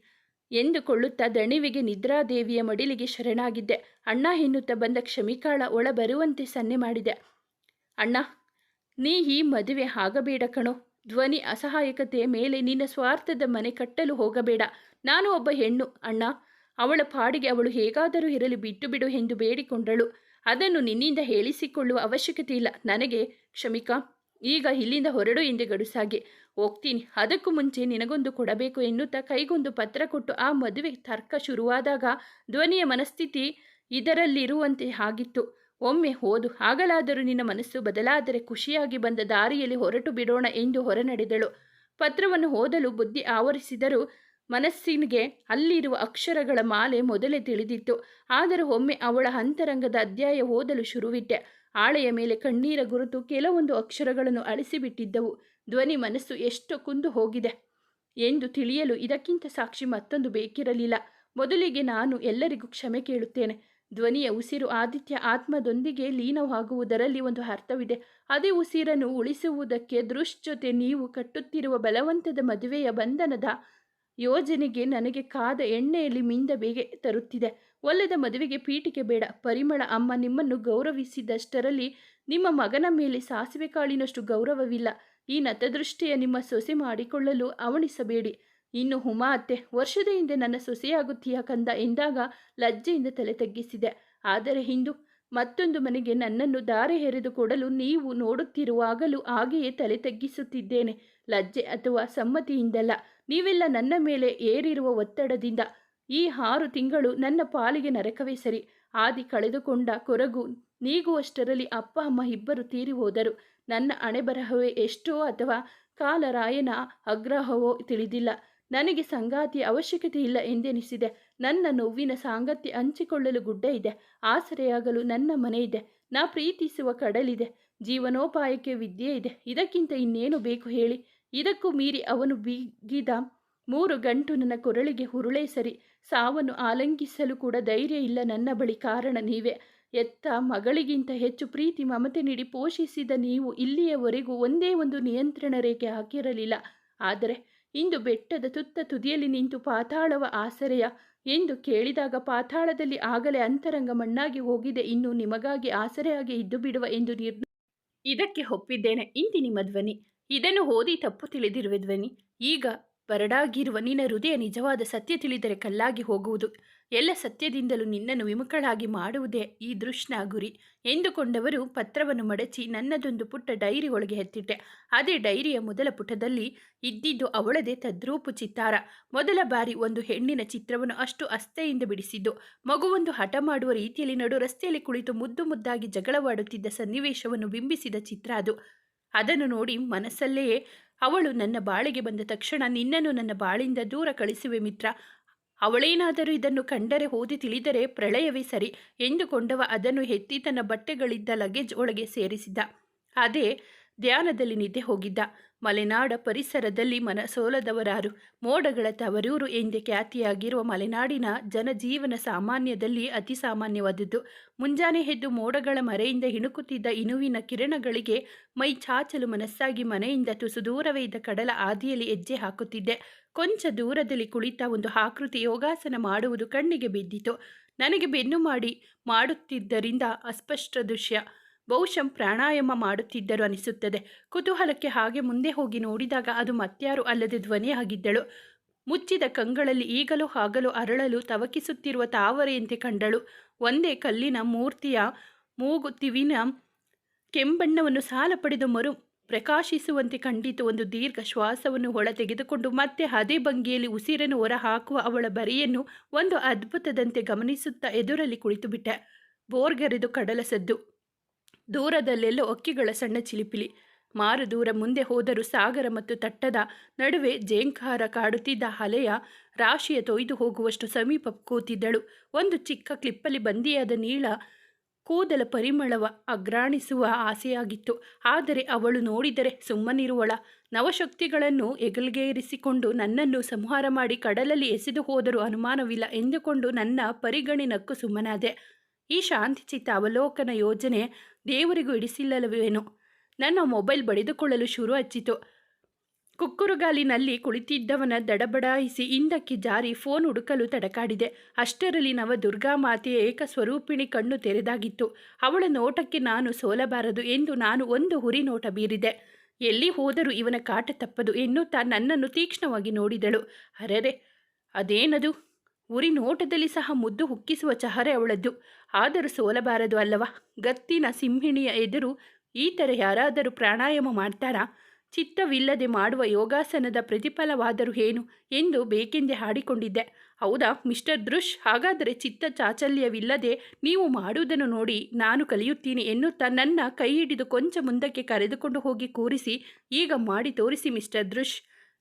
ಎಂದುಕೊಳ್ಳುತ್ತಾ ದಣಿವಿಗೆ ನಿದ್ರಾದೇವಿಯ ಮಡಿಲಿಗೆ ಶರಣಾಗಿದ್ದೆ. ಅಣ್ಣ ಎನ್ನುತ್ತಾ ಬಂದ ಕ್ಷಮಿಕಾಳ ಒಳ ಬರುವಂತೆ ಸನ್ನೆ ಮಾಡಿದೆ. ಅಣ್ಣ, ನೀ ಈ ಮದುವೆ ಆಗಬೇಡ ಕಣೋ. ಧ್ವನಿ ಅಸಹಾಯಕತೆಯ ಮೇಲೆ ನಿನ್ನ ಸ್ವಾರ್ಥದ ಮನೆ ಕಟ್ಟಲು ಹೋಗಬೇಡ. ನಾನು ಒಬ್ಬ ಹೆಣ್ಣು. ಅಣ್ಣ, ಅವಳ ಪಾಡಿಗೆ ಅವಳು ಹೇಗಾದರೂ ಇರಲಿ ಬಿಟ್ಟು ಬಿಡು ಎಂದು ಬೇಡಿಕೊಂಡಳು. ಅದನ್ನು ನಿನ್ನಿಂದ ಹೇಳಿಸಿಕೊಳ್ಳುವ ಅವಶ್ಯಕತೆ ಇಲ್ಲ ನನಗೆ ಕ್ಷಮಿಕಾ ಈಗ ಇಲ್ಲಿಂದ ಹೊರಡು ಎಂದೆ ಗಡುಸಾಗಿ. ಹೋಗ್ತೀನಿ. ಅದಕ್ಕೂ ಮುಂಚೆ ನಿನಗೊಂದು ಕೊಡಬೇಕು ಎನ್ನುತ್ತಾ ಕೈಗೊಂದು ಪತ್ರ ಕೊಟ್ಟು ಆ ಮದುವೆ ತರ್ಕ ಶುರುವಾದಾಗ ಧ್ವನಿಯ ಮನಸ್ಥಿತಿ ಇದರಲ್ಲಿರುವಂತೆ ಆಗಿತ್ತು. ಒಮ್ಮೆ ಹೋದು ಆಗಲಾದರೂ ನಿನ್ನ ಮನಸ್ಸು ಬದಲಾದರೆ ಖುಷಿಯಾಗಿ ಬಂದ ದಾರಿಯಲ್ಲಿ ಹೊರಟು ಬಿಡೋಣ ಎಂದು ಹೊರನಡೆದಳು. ಪತ್ರವನ್ನು ಓದಲು ಬುದ್ಧಿ ಆವರಿಸಿದರೂ ಮನಸ್ಸಿನಿಗೆ ಅಲ್ಲಿರುವ ಅಕ್ಷರಗಳ ಮಾಲೆ ಮೊದಲೇ ತಿಳಿದಿತ್ತು. ಆದರೂ ಒಮ್ಮೆ ಅವಳ ಅಂತರಂಗದ ಅಧ್ಯಾಯ ಓದಲು ಶುರುವಿಟ್ಟೆ ಆಳೆಯ ಮೇಲೆ ಕಣ್ಣೀರ ಗುರುತು ಕೆಲವೊಂದು ಅಕ್ಷರಗಳನ್ನು ಅಳಿಸಿಬಿಟ್ಟಿದ್ದವು. ಧ್ವನಿ ಮನಸ್ಸು ಎಷ್ಟು ಕುಂದು ಹೋಗಿದೆ. ಎಂದು ತಿಳಿಯಲು ಇದಕ್ಕಿಂತ ಸಾಕ್ಷಿ ಮತ್ತೊಂದು ಬೇಕಿರಲಿಲ್ಲ. ಮೊದಲಿಗೆ ನಾನು ಎಲ್ಲರಿಗೂ ಕ್ಷಮೆ ಕೇಳುತ್ತೇನೆ. ಧ್ವನಿಯ ಉಸಿರು ಆದಿತ್ಯ ಆತ್ಮದೊಂದಿಗೆ ಲೀನವಾಗುವುದರಲ್ಲಿ ಒಂದು ಅರ್ಥವಿದೆ. ಅದೇ ಉಸಿರನ್ನು ಉಳಿಸುವುದಕ್ಕೆ ದೃಶ್ ಜೊತೆ ನೀವು ಕಟ್ಟುತ್ತಿರುವ ಬಲವಂತದ ಮದುವೆಯ ಬಂಧನದ ಯೋಜನೆಗೆ ನನಗೆ ಕಾದ ಎಣ್ಣೆಯಲ್ಲಿ ಮಿಂದ ಬೇಗೆ ತರುತ್ತಿದೆ. ಒಲ್ಲದ ಮದುವೆಗೆ ಪೀಠಿಕೆ ಬೇಡ. ಪರಿಮಳ ಅಮ್ಮ ನಿಮ್ಮನ್ನು ಗೌರವಿಸಿದಷ್ಟರಲ್ಲಿ ನಿಮ್ಮ ಮಗನ ಮೇಲೆ ಸಾಸಿವೆ ಕಾಳಿನಷ್ಟು ಗೌರವವಿಲ್ಲ. ಈ ನತದೃಷ್ಟಿಯ ನಿಮ್ಮ ಸೊಸೆ ಮಾಡಿಕೊಳ್ಳಲು ಅವಣಿಸಬೇಡಿ. ಇನ್ನು ಹುಮಾ ಅತ್ತೆ, ವರ್ಷದ ಹಿಂದೆ ನನ್ನ ಸೊಸೆಯಾಗುತ್ತೀಯ ಕಂದ ಎಂದಾಗ ಲಜ್ಜೆಯಿಂದ ತಲೆ ತಗ್ಗಿಸಿದೆ. ಆದರೆ ಹಿಂದು, ಮತ್ತೊಂದು ಮನೆಗೆ ನನ್ನನ್ನು ದಾರಿ ಎರೆದು ಕೊಡಲು ನೀವು ನೋಡುತ್ತಿರುವಾಗಲೂ ಹಾಗೆಯೇ ತಲೆ ತಗ್ಗಿಸುತ್ತಿದ್ದೇನೆ. ಲಜ್ಜೆ ಅಥವಾ ಸಮ್ಮತಿಯಿಂದಲ್ಲ. ನೀವೆಲ್ಲ ನನ್ನ ಮೇಲೆ ಏರಿರುವ ಒತ್ತಡದಿಂದ ಈ ಆರು ತಿಂಗಳು ನನ್ನ ಪಾಲಿಗೆ ನರಕವೇ ಸರಿ. ಆದಿ ಕಳೆದುಕೊಂಡ ಕೊರಗು ನೀಗುವಷ್ಟರಲ್ಲಿ ಅಪ್ಪ, ಅಮ್ಮ ಇಬ್ಬರು ತೀರಿ ಹೋದರು. ನನ್ನ ಅಣೆಬರಹವೇ ಎಷ್ಟೋ ಅಥವಾ ಕಾಲರಾಯನ ಆಗ್ರಹವೋ ತಿಳಿದಿಲ್ಲ. ನನಗೆ ಸಂಗಾತಿಯ ಅವಶ್ಯಕತೆ ಇಲ್ಲ ಎಂದೆನಿಸಿದೆ. ನನ್ನ ನೋವಿನ ಸಾಂಗತ್ಯ ಹಂಚಿಕೊಳ್ಳಲು ಗುಡ್ಡ ಇದೆ. ಆಸರೆಯಾಗಲು ನನ್ನ ಮನೆ ಇದೆ. ನಾ ಪ್ರೀತಿಸುವ ಕಡಲಿದೆ. ಜೀವನೋಪಾಯಕ್ಕೆ ವಿದ್ಯೆ ಇದೆ. ಇದಕ್ಕಿಂತ ಇನ್ನೇನು ಬೇಕು ಹೇಳಿ. ಇದಕ್ಕೂ ಮೀರಿ ಅವನು ಬೀಗಿದ ಮೂರು ಗಂಟು ನನ್ನ ಕೊರಳಿಗೆ ಹುರುಳೇ ಸರಿ, ಸಾವನ್ನು ಆಲಂಗಿಸಲು ಕೂಡ ಧೈರ್ಯ ಇಲ್ಲ ನನ್ನ ಬಳಿ ಕಾರಣ ನೀವೇ. ಎತ್ತ ಮಗಳಿಗಿಂತ ಹೆಚ್ಚು ಪ್ರೀತಿ, ಮಮತೆ ನೀಡಿ ಪೋಷಿಸಿದ ನೀವು ಇಲ್ಲಿಯವರೆಗೂ ಒಂದೇ ಒಂದು ನಿಯಂತ್ರಣ ರೇಖೆ ಹಾಕಿರಲಿಲ್ಲ. ಆದರೆ ಇಂದು ಬೆಟ್ಟದ ತುತ್ತ ತುದಿಯಲ್ಲಿ ನಿಂತು ಪಾತಾಳವ ಆಸರೆಯ ಎಂದು ಕೇಳಿದಾಗ ಪಾತಾಳದಲ್ಲಿ ಆಗಲೇ ಅಂತರಂಗ ಮಣ್ಣಾಗಿ ಹೋಗಿದೆ, ಇನ್ನು ನಿಮಗಾಗಿ ಆಸರೆಯಾಗಿ ಇದ್ದು ಬಿಡುವ ಎಂದು ನಿರ್ಣ ಇದಕ್ಕೆ ಒಪ್ಪಿದ್ದೇನೆ. ಇಂತಿ ನಿಮ್ಮ ಧ್ವನಿ. ಇದನ್ನು ಓದಿ ತಪ್ಪು ತಿಳಿದಿರುವೆ ಧ್ವನಿ. ಈಗ ಬರಡಾಗಿರುವ ನಿನ್ನ ಹೃದಯ ನಿಜವಾದ ಸತ್ಯ ತಿಳಿದರೆ ಕಲ್ಲಾಗಿ ಹೋಗುವುದು. ಎಲ್ಲ ಸತ್ಯದಿಂದಲೂ ನಿನ್ನನ್ನು ವಿಮುಖಳಾಗಿ ಮಾಡುವುದೇ ಈ ದೃಷ್ಣ ಗುರಿ. ಎಂದುಕೊಂಡವರು ಪತ್ರವನ್ನು ಮಡಚಿ ನನ್ನದೊಂದು ಪುಟ್ಟ ಡೈರಿ ಒಳಗೆ ಎತ್ತಿಟ್ಟೆ. ಅದೇ ಡೈರಿಯ ಮೊದಲ ಪುಟದಲ್ಲಿ ಇದ್ದಿದ್ದು ಅವಳದೇ ತದ್ರೂಪು ಚಿತ್ತಾರ. ಮೊದಲ ಬಾರಿ ಒಂದು ಹೆಣ್ಣಿನ ಚಿತ್ರವನ್ನು ಅಷ್ಟು ಅಸ್ಥೆಯಿಂದ ಬಿಡಿಸಿದ್ದು. ಮಗುವೊಂದು ಹಠ ಮಾಡುವ ರೀತಿಯಲ್ಲಿ ನಡು ರಸ್ತೆಯಲ್ಲಿ ಕುಳಿತು ಮುದ್ದು ಮುದ್ದಾಗಿ ಜಗಳವಾಡುತ್ತಿದ್ದ ಸನ್ನಿವೇಶವನ್ನು ಬಿಂಬಿಸಿದ ಚಿತ್ರ ಅದು. ಅದನ್ನು ನೋಡಿ ಮನಸ್ಸಲ್ಲೇ ಅವಳು ನನ್ನ ಬಾಳಿಗೆ ಬಂದ ತಕ್ಷಣ ನಿನ್ನನ್ನು ನನ್ನ ಬಾಳಿಂದ ದೂರ ಕಳಿಸುವೆ ಮಿತ್ರ. ಅವಳೇನಾದರೂ ಇದನ್ನು ಕಂಡರೆ ಓದಿ ತಿಳಿದರೆ ಪ್ರಳಯವೇ ಸರಿ ಎಂದುಕೊಂಡವ ಅದನ್ನು ಎತ್ತಿ ತನ್ನ ಬಟ್ಟೆಗಳಿದ್ದ ಲಗೇಜ್ ಒಳಗೆ ಸೇರಿಸಿದ್ದ. ಅದೇ ಧ್ಯಾನದಲ್ಲಿ ನಿದ್ದೆ ಹೋಗಿದ್ದ. ಮಲೆನಾಡ ಪರಿಸರದಲ್ಲಿ ಮನಸೋಲದವರಾರು. ಮೋಡಗಳ ತವರೂರು ಎಂದೇ ಖ್ಯಾತಿಯಾಗಿರುವ ಮಲೆನಾಡಿನ ಜನಜೀವನ ಸಾಮಾನ್ಯದಲ್ಲಿ ಅತಿ ಸಾಮಾನ್ಯವಾದದ್ದು. ಮುಂಜಾನೆ ಎದ್ದು ಮೋಡಗಳ ಮರೆಯಿಂದ ಹಿಣುಕುತ್ತಿದ್ದ ಇನುವಿನ ಕಿರಣಗಳಿಗೆ ಮೈ ಚಾಚಲು ಮನಸ್ಸಾಗಿ ಮನೆಯಿಂದ ತುಸು ದೂರವೇ ಇದ್ದ ಕಡಲ ಆದಿಯಲ್ಲಿ ಹೆಜ್ಜೆ ಹಾಕುತ್ತಿದ್ದೆ. ಕೊಂಚ ದೂರದಲ್ಲಿ ಕುಳಿತ ಒಂದು ಆಕೃತಿ ಯೋಗಾಸನ ಮಾಡುವುದು ಕಣ್ಣಿಗೆ ಬಿದ್ದಿತು. ನನಗೆ ಬೆನ್ನು ಮಾಡಿ ಮಾಡುತ್ತಿದ್ದರಿಂದ ಅಸ್ಪಷ್ಟ ದೃಶ್ಯ. ಬಹುಶಃ ಪ್ರಾಣಾಯಾಮ ಮಾಡುತ್ತಿದ್ದರು ಅನಿಸುತ್ತದೆ. ಕುತೂಹಲಕ್ಕೆ ಹಾಗೆ ಮುಂದೆ ಹೋಗಿ ನೋಡಿದಾಗ ಅದು ಮತ್ಯಾರು ಅಲ್ಲದೆ ಧ್ವನಿಯಾಗಿದ್ದಳು ಮುಚ್ಚಿದ ಕಂಗಳಲ್ಲಿ ಈಗಲೂ ಹಾಗಲು ಅರಳಲು ತವಕಿಸುತ್ತಿರುವ ತಾವರೆಯಂತೆ ಕಂಡಳು. ಒಂದೇ ಕಲ್ಲಿನ ಮೂರ್ತಿಯ ಮೂಗುತಿವಿನ ಕೆಂಬಣ್ಣವನ್ನು ಸಾಲ ಪಡೆದು ಮರು ಪ್ರಕಾಶಿಸುವಂತೆ ಕಂಡಿತು. ಒಂದು ದೀರ್ಘ ಶ್ವಾಸವನ್ನು ಹೊಳ ತೆಗೆದುಕೊಂಡು ಮತ್ತೆ ಅದೇ ಭಂಗಿಯಲ್ಲಿ ಉಸಿರನ್ನು ಹೊರ ಹಾಕುವ ಅವಳ ಬರಿಯನ್ನು ಒಂದು ಅದ್ಭುತದಂತೆ ಗಮನಿಸುತ್ತಾ ಎದುರಲ್ಲಿ ಕುಳಿತುಬಿಟ್ಟ. ಬೋರ್ಗರೆದು ಕಡಲ ಸದ್ದು. ದೂರದಲ್ಲೆಲ್ಲೋ ಅಕ್ಕಿಗಳ ಸಣ್ಣ ಚಿಲಿಪಿಲಿ. ಮಾರು ದೂರ ಮುಂದೆ ಹೋದರೂ ಸಾಗರ ಮತ್ತು ತಟ್ಟದ ನಡುವೆ ಜೇಂಕಾರ ಕಾಡುತ್ತಿದ್ದ ಹಲೆಯ ರಾಶಿಯ ತೊಯ್ದು ಹೋಗುವಷ್ಟು ಸಮೀಪ ಕೂತಿದ್ದಳು. ಒಂದು ಚಿಕ್ಕ ಕ್ಲಿಪ್ಪಲ್ಲಿ ಬಂದಿಯಾದ ನೀಳ ಕೂದಲ ಪರಿಮಳವ ಅಗ್ರಾಣಿಸುವ ಆಸೆಯಾಗಿತ್ತು. ಆದರೆ ಅವಳು ನೋಡಿದರೆ ಸುಮ್ಮನಿರುವಳ. ನವಶಕ್ತಿಗಳನ್ನು ಎಗಲ್ಗೇರಿಸಿಕೊಂಡು ನನ್ನನ್ನು ಸಂಹಾರ ಮಾಡಿ ಕಡಲಲ್ಲಿ ಎಸೆದು ಹೋದರೂ ಅನುಮಾನವಿಲ್ಲ ಎಂದುಕೊಂಡು ನನ್ನ ಪರಿಗಣಿನಕ್ಕೂ ಸುಮ್ಮನಾದೆ. ಈ ಶಾಂತಿಚಿತ್ತ ಅವಲೋಕನ ಯೋಜನೆ ದೇವರಿಗೂ ಇಡಿಸಿಲ್ಲವೇನೋ. ನನ್ನ ಮೊಬೈಲ್ ಬಡಿದುಕೊಳ್ಳಲು ಶುರು ಹಚ್ಚಿತು ಕುಕ್ಕುರುಗಾಲಿನಲ್ಲಿ ಕುಳಿತಿದ್ದವನ ದಡಬಡಾಯಿಸಿ ಹಿಂದಕ್ಕೆ ಜಾರಿ ಫೋನ್ ಹುಡುಕಲು ತಡಕಾಡಿದೆ. ಅಷ್ಟರಲ್ಲಿ ನವ ದುರ್ಗಾ ಮಾತೆಯ ಏಕಸ್ವರೂಪಿಣಿ ಕಣ್ಣು ತೆರೆದಾಗಿತ್ತು. ಅವಳ ನೋಟಕ್ಕೆ ನಾನು ಸೋಲಬಾರದು ಎಂದು ನಾನು ಒಂದು ಹುರಿ ನೋಟ ಬೀರಿದೆ. ಎಲ್ಲಿ ಹೋದರೂ ಇವನ ಕಾಟ ತಪ್ಪದು ಎನ್ನುತ್ತಾ ನನ್ನನ್ನು ತೀಕ್ಷ್ಣವಾಗಿ ನೋಡಿದಳು. ಅರೆರೆ, ಅದೇನದು? ಉರಿ ನೋಟದಲ್ಲಿ ಸಹ ಮುದ್ದು ಹುಕ್ಕಿಸುವ ಚಹರೆ ಅವಳದ್ದು. ಆದರೂ ಸೋಲಬಾರದು ಅಲ್ಲವ? ಗತ್ತಿನ ಸಿಂಹಿಣಿಯ ಎದುರು ಈ ಥರ ಯಾರಾದರೂ ಪ್ರಾಣಾಯಾಮ ಮಾಡ್ತಾರಾ? ಚಿತ್ತವಿಲ್ಲದೆ ಮಾಡುವ ಯೋಗಾಸನದ ಪ್ರತಿಫಲವಾದರೂ ಏನು ಎಂದು ಬೇಕೆಂದೇ ಹಾಡಿಕೊಂಡಿದ್ದೆ. ಹೌದಾ, ಮಿಸ್ಟರ್ ದೃಶ್ ಹಾಗಾದರೆ ಚಿತ್ತ ಚಾಚಲ್ಯವಿಲ್ಲದೆ ನೀವು ಮಾಡುವುದನ್ನು ನೋಡಿ ನಾನು ಕಲಿಯುತ್ತೀನಿ ಎನ್ನುತ್ತಾ ನನ್ನ ಕೈ ಹಿಡಿದು ಕೊಂಚ ಮುಂದಕ್ಕೆ ಕರೆದುಕೊಂಡು ಹೋಗಿ ಕೂರಿಸಿ, ಈಗ ಮಾಡಿ ತೋರಿಸಿ ಮಿಸ್ಟರ್ ದೃಶ್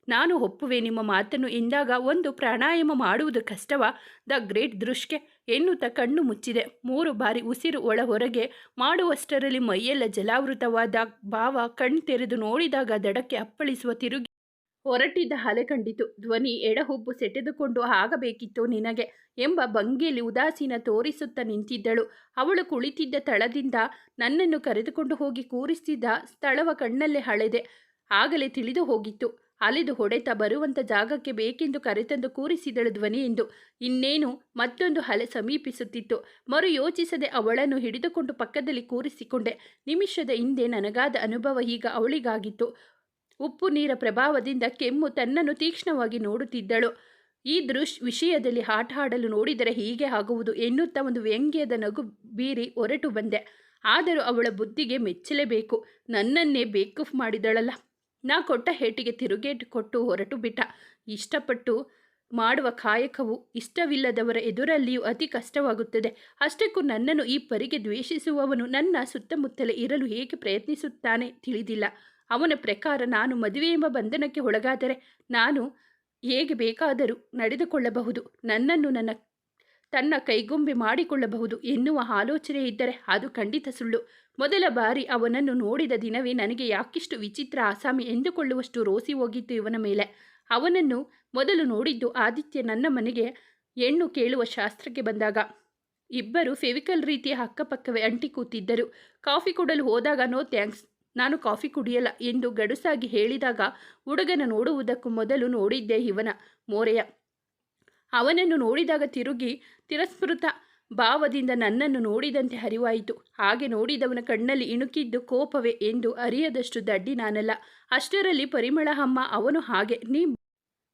ನಾನು ಒಪ್ಪುವೆ ನಿಮ್ಮ ಮಾತನ್ನು ಎಂದಾಗ ಒಂದು ಪ್ರಾಣಾಯಾಮ ಮಾಡುವುದು ಕಷ್ಟವ? ದ ಗ್ರೇಟ್ ದೃಷ್ಕೆ ಎನ್ನುತ್ತ ಕಣ್ಣು ಮುಚ್ಚಿದೆ. ಮೂರು ಬಾರಿ ಉಸಿರು ಒಳ ಹೊರಗೆ ಮಾಡುವಷ್ಟರಲ್ಲಿ ಮೈಯೆಲ್ಲ ಜಲಾವೃತವಾದ ಭಾವ ಕಣ್ ತೆರೆದು ನೋಡಿದಾಗ ದಡಕ್ಕೆ ಅಪ್ಪಳಿಸುವ ತಿರುಗಿ ಹೊರಟಿದ್ದ ಹಲೆ ಕಂಡಿತು. ಧ್ವನಿ ಎಡಹುಬ್ಬು ಸೆಟೆದುಕೊಂಡು ಆಗಬೇಕಿತ್ತು ನಿನಗೆ ಎಂಬ ಭಂಗಿಯಲ್ಲಿ ಉದಾಸೀನ ತೋರಿಸುತ್ತಾ ನಿಂತಿದ್ದಳು. ಅವಳು ಕುಳಿತಿದ್ದ ತಳದಿಂದ ನನ್ನನ್ನು ಕರೆದುಕೊಂಡು ಹೋಗಿ ಕೂರಿಸಿದ ಸ್ಥಳವ ಕಣ್ಣಲ್ಲೇ ಹಳೆದೆ. ಆಗಲೇ ತಿಳಿದು ಹೋಗಿತ್ತು. ಅಲೆದು ಹೊಡೆತ ಬರುವಂಥ ಜಾಗಕ್ಕೆ ಬೇಕೆಂದು ಕರೆತಂದು ಕೂರಿಸಿದಳು ಧ್ವನಿಯೆಂದು ಇನ್ನೇನು, ಮತ್ತೊಂದು ಹಲೆ ಸಮೀಪಿಸುತ್ತಿತ್ತು. ಮರು ಯೋಚಿಸದೆ ಅವಳನ್ನು ಹಿಡಿದುಕೊಂಡು ಪಕ್ಕದಲ್ಲಿ ಕೂರಿಸಿಕೊಂಡೆ. ನಿಮಿಷದ ಹಿಂದೆ ನನಗಾದ ಅನುಭವ ಈಗ ಅವಳಿಗಾಗಿತ್ತು. ಉಪ್ಪು ನೀರ ಪ್ರಭಾವದಿಂದ ಕೆಮ್ಮು ತನ್ನನ್ನು ತೀಕ್ಷ್ಣವಾಗಿ ನೋಡುತ್ತಿದ್ದಳು. ಈ ದೃಶ್ ವಿಷಯದಲ್ಲಿ ಆಟ ಆಡಲು ನೋಡಿದರೆ ಹೀಗೆ ಆಗುವುದು ಎನ್ನುತ್ತಾ ಒಂದು ವ್ಯಂಗ್ಯದ ನಗು ಬೀರಿ ಹೊರಟು ಬಂದೆ. ಆದರೂ ಅವಳ ಬುದ್ಧಿಗೆ ಮೆಚ್ಚಲೇಬೇಕು. ನನ್ನನ್ನೇ ಬೇಕೂಫ್ ಮಾಡಿದಳಲ್ಲ. ನಾ ಕೊಟ್ಟ ಹೇಟಿಗೆ ತಿರುಗೇಟು ಕೊಟ್ಟು ಹೊರಟು ಬಿಟ್ಟ. ಇಷ್ಟಪಟ್ಟು ಮಾಡುವ ಕಾಯಕವು ಇಷ್ಟವಿಲ್ಲದವರ ಎದುರಲ್ಲಿಯೂ ಅತಿ ಕಷ್ಟವಾಗುತ್ತದೆ. ಅಷ್ಟಕ್ಕೂ ನನ್ನನ್ನು ಈ ಪರಿಗೆ ದ್ವೇಷಿಸುವವನು ನನ್ನ ಸುತ್ತಮುತ್ತಲೇ ಇರಲು ಹೇಗೆ ಪ್ರಯತ್ನಿಸುತ್ತಾನೆ ತಿಳಿದಿಲ್ಲ. ಅವನ ಪ್ರಕಾರ ನಾನು ಮದುವೆ ಎಂಬ ಬಂಧನಕ್ಕೆ ಒಳಗಾದರೆ ನಾನು ಹೇಗೆ ಬೇಕಾದರೂ ನಡೆದುಕೊಳ್ಳಬಹುದು. ನನ್ನನ್ನು ನನ್ನ, ತನ್ನ ಕೈಗೊಂಬೆ ಮಾಡಿಕೊಳ್ಳಬಹುದು ಎನ್ನುವ ಆಲೋಚನೆ ಇದ್ದರೆ ಅದು ಖಂಡಿತ ಸುಳ್ಳು. ಮೊದಲ ಬಾರಿ ಅವನನ್ನು ನೋಡಿದ ದಿನವೇ ನನಗೆ ಯಾಕಿಷ್ಟು ವಿಚಿತ್ರ ಆಸಾಮಿ ಎಂದುಕೊಳ್ಳುವಷ್ಟು ರೋಸಿ ಹೋಗಿತ್ತು ಇವನ ಮೇಲೆ. ಅವನನ್ನು ಮೊದಲು ನೋಡಿದ್ದು ಆದಿತ್ಯ ನನ್ನ ಮನೆಗೆ ಹೆಣ್ಣು ಕೇಳುವ ಶಾಸ್ತ್ರಕ್ಕೆ ಬಂದಾಗ. ಇಬ್ಬರು ಫೆವಿಕಲ್ ರೀತಿಯ ಅಕ್ಕಪಕ್ಕವೇ ಅಂಟಿ ಕೂತಿದ್ದರು. ಕಾಫಿ ಕೊಡಲು ಹೋದಾಗ, ನೋ ಥ್ಯಾಂಕ್ಸ್, ನಾನು ಕಾಫಿ ಕುಡಿಯಲ್ಲ ಎಂದು ಗಡುಸಾಗಿ ಹೇಳಿದಾಗ ಹುಡುಗನ ನೋಡುವುದಕ್ಕೂ ಮೊದಲು ನೋಡಿದ್ದೆ ಇವನ ಮೋರೆಯ. ಅವನನ್ನು ನೋಡಿದಾಗ ತಿರುಗಿ ತಿರಸ್ಕೃತ ಭಾವದಿಂದ ನನ್ನನ್ನು ನೋಡಿದಂತೆ ಹರಿವಾಯಿತು. ಹಾಗೆ ನೋಡಿದವನ ಕಣ್ಣಲ್ಲಿ ಇಣುಕಿದ್ದು ಕೋಪವೇ ಎಂದು ಅರಿಯದಷ್ಟು ದಡ್ಡಿ ನಾನಲ್ಲ. ಅಷ್ಟರಲ್ಲಿ ಪರಿಮಳ ಅಮ್ಮ ಅವನು ಹಾಗೆ ನೀ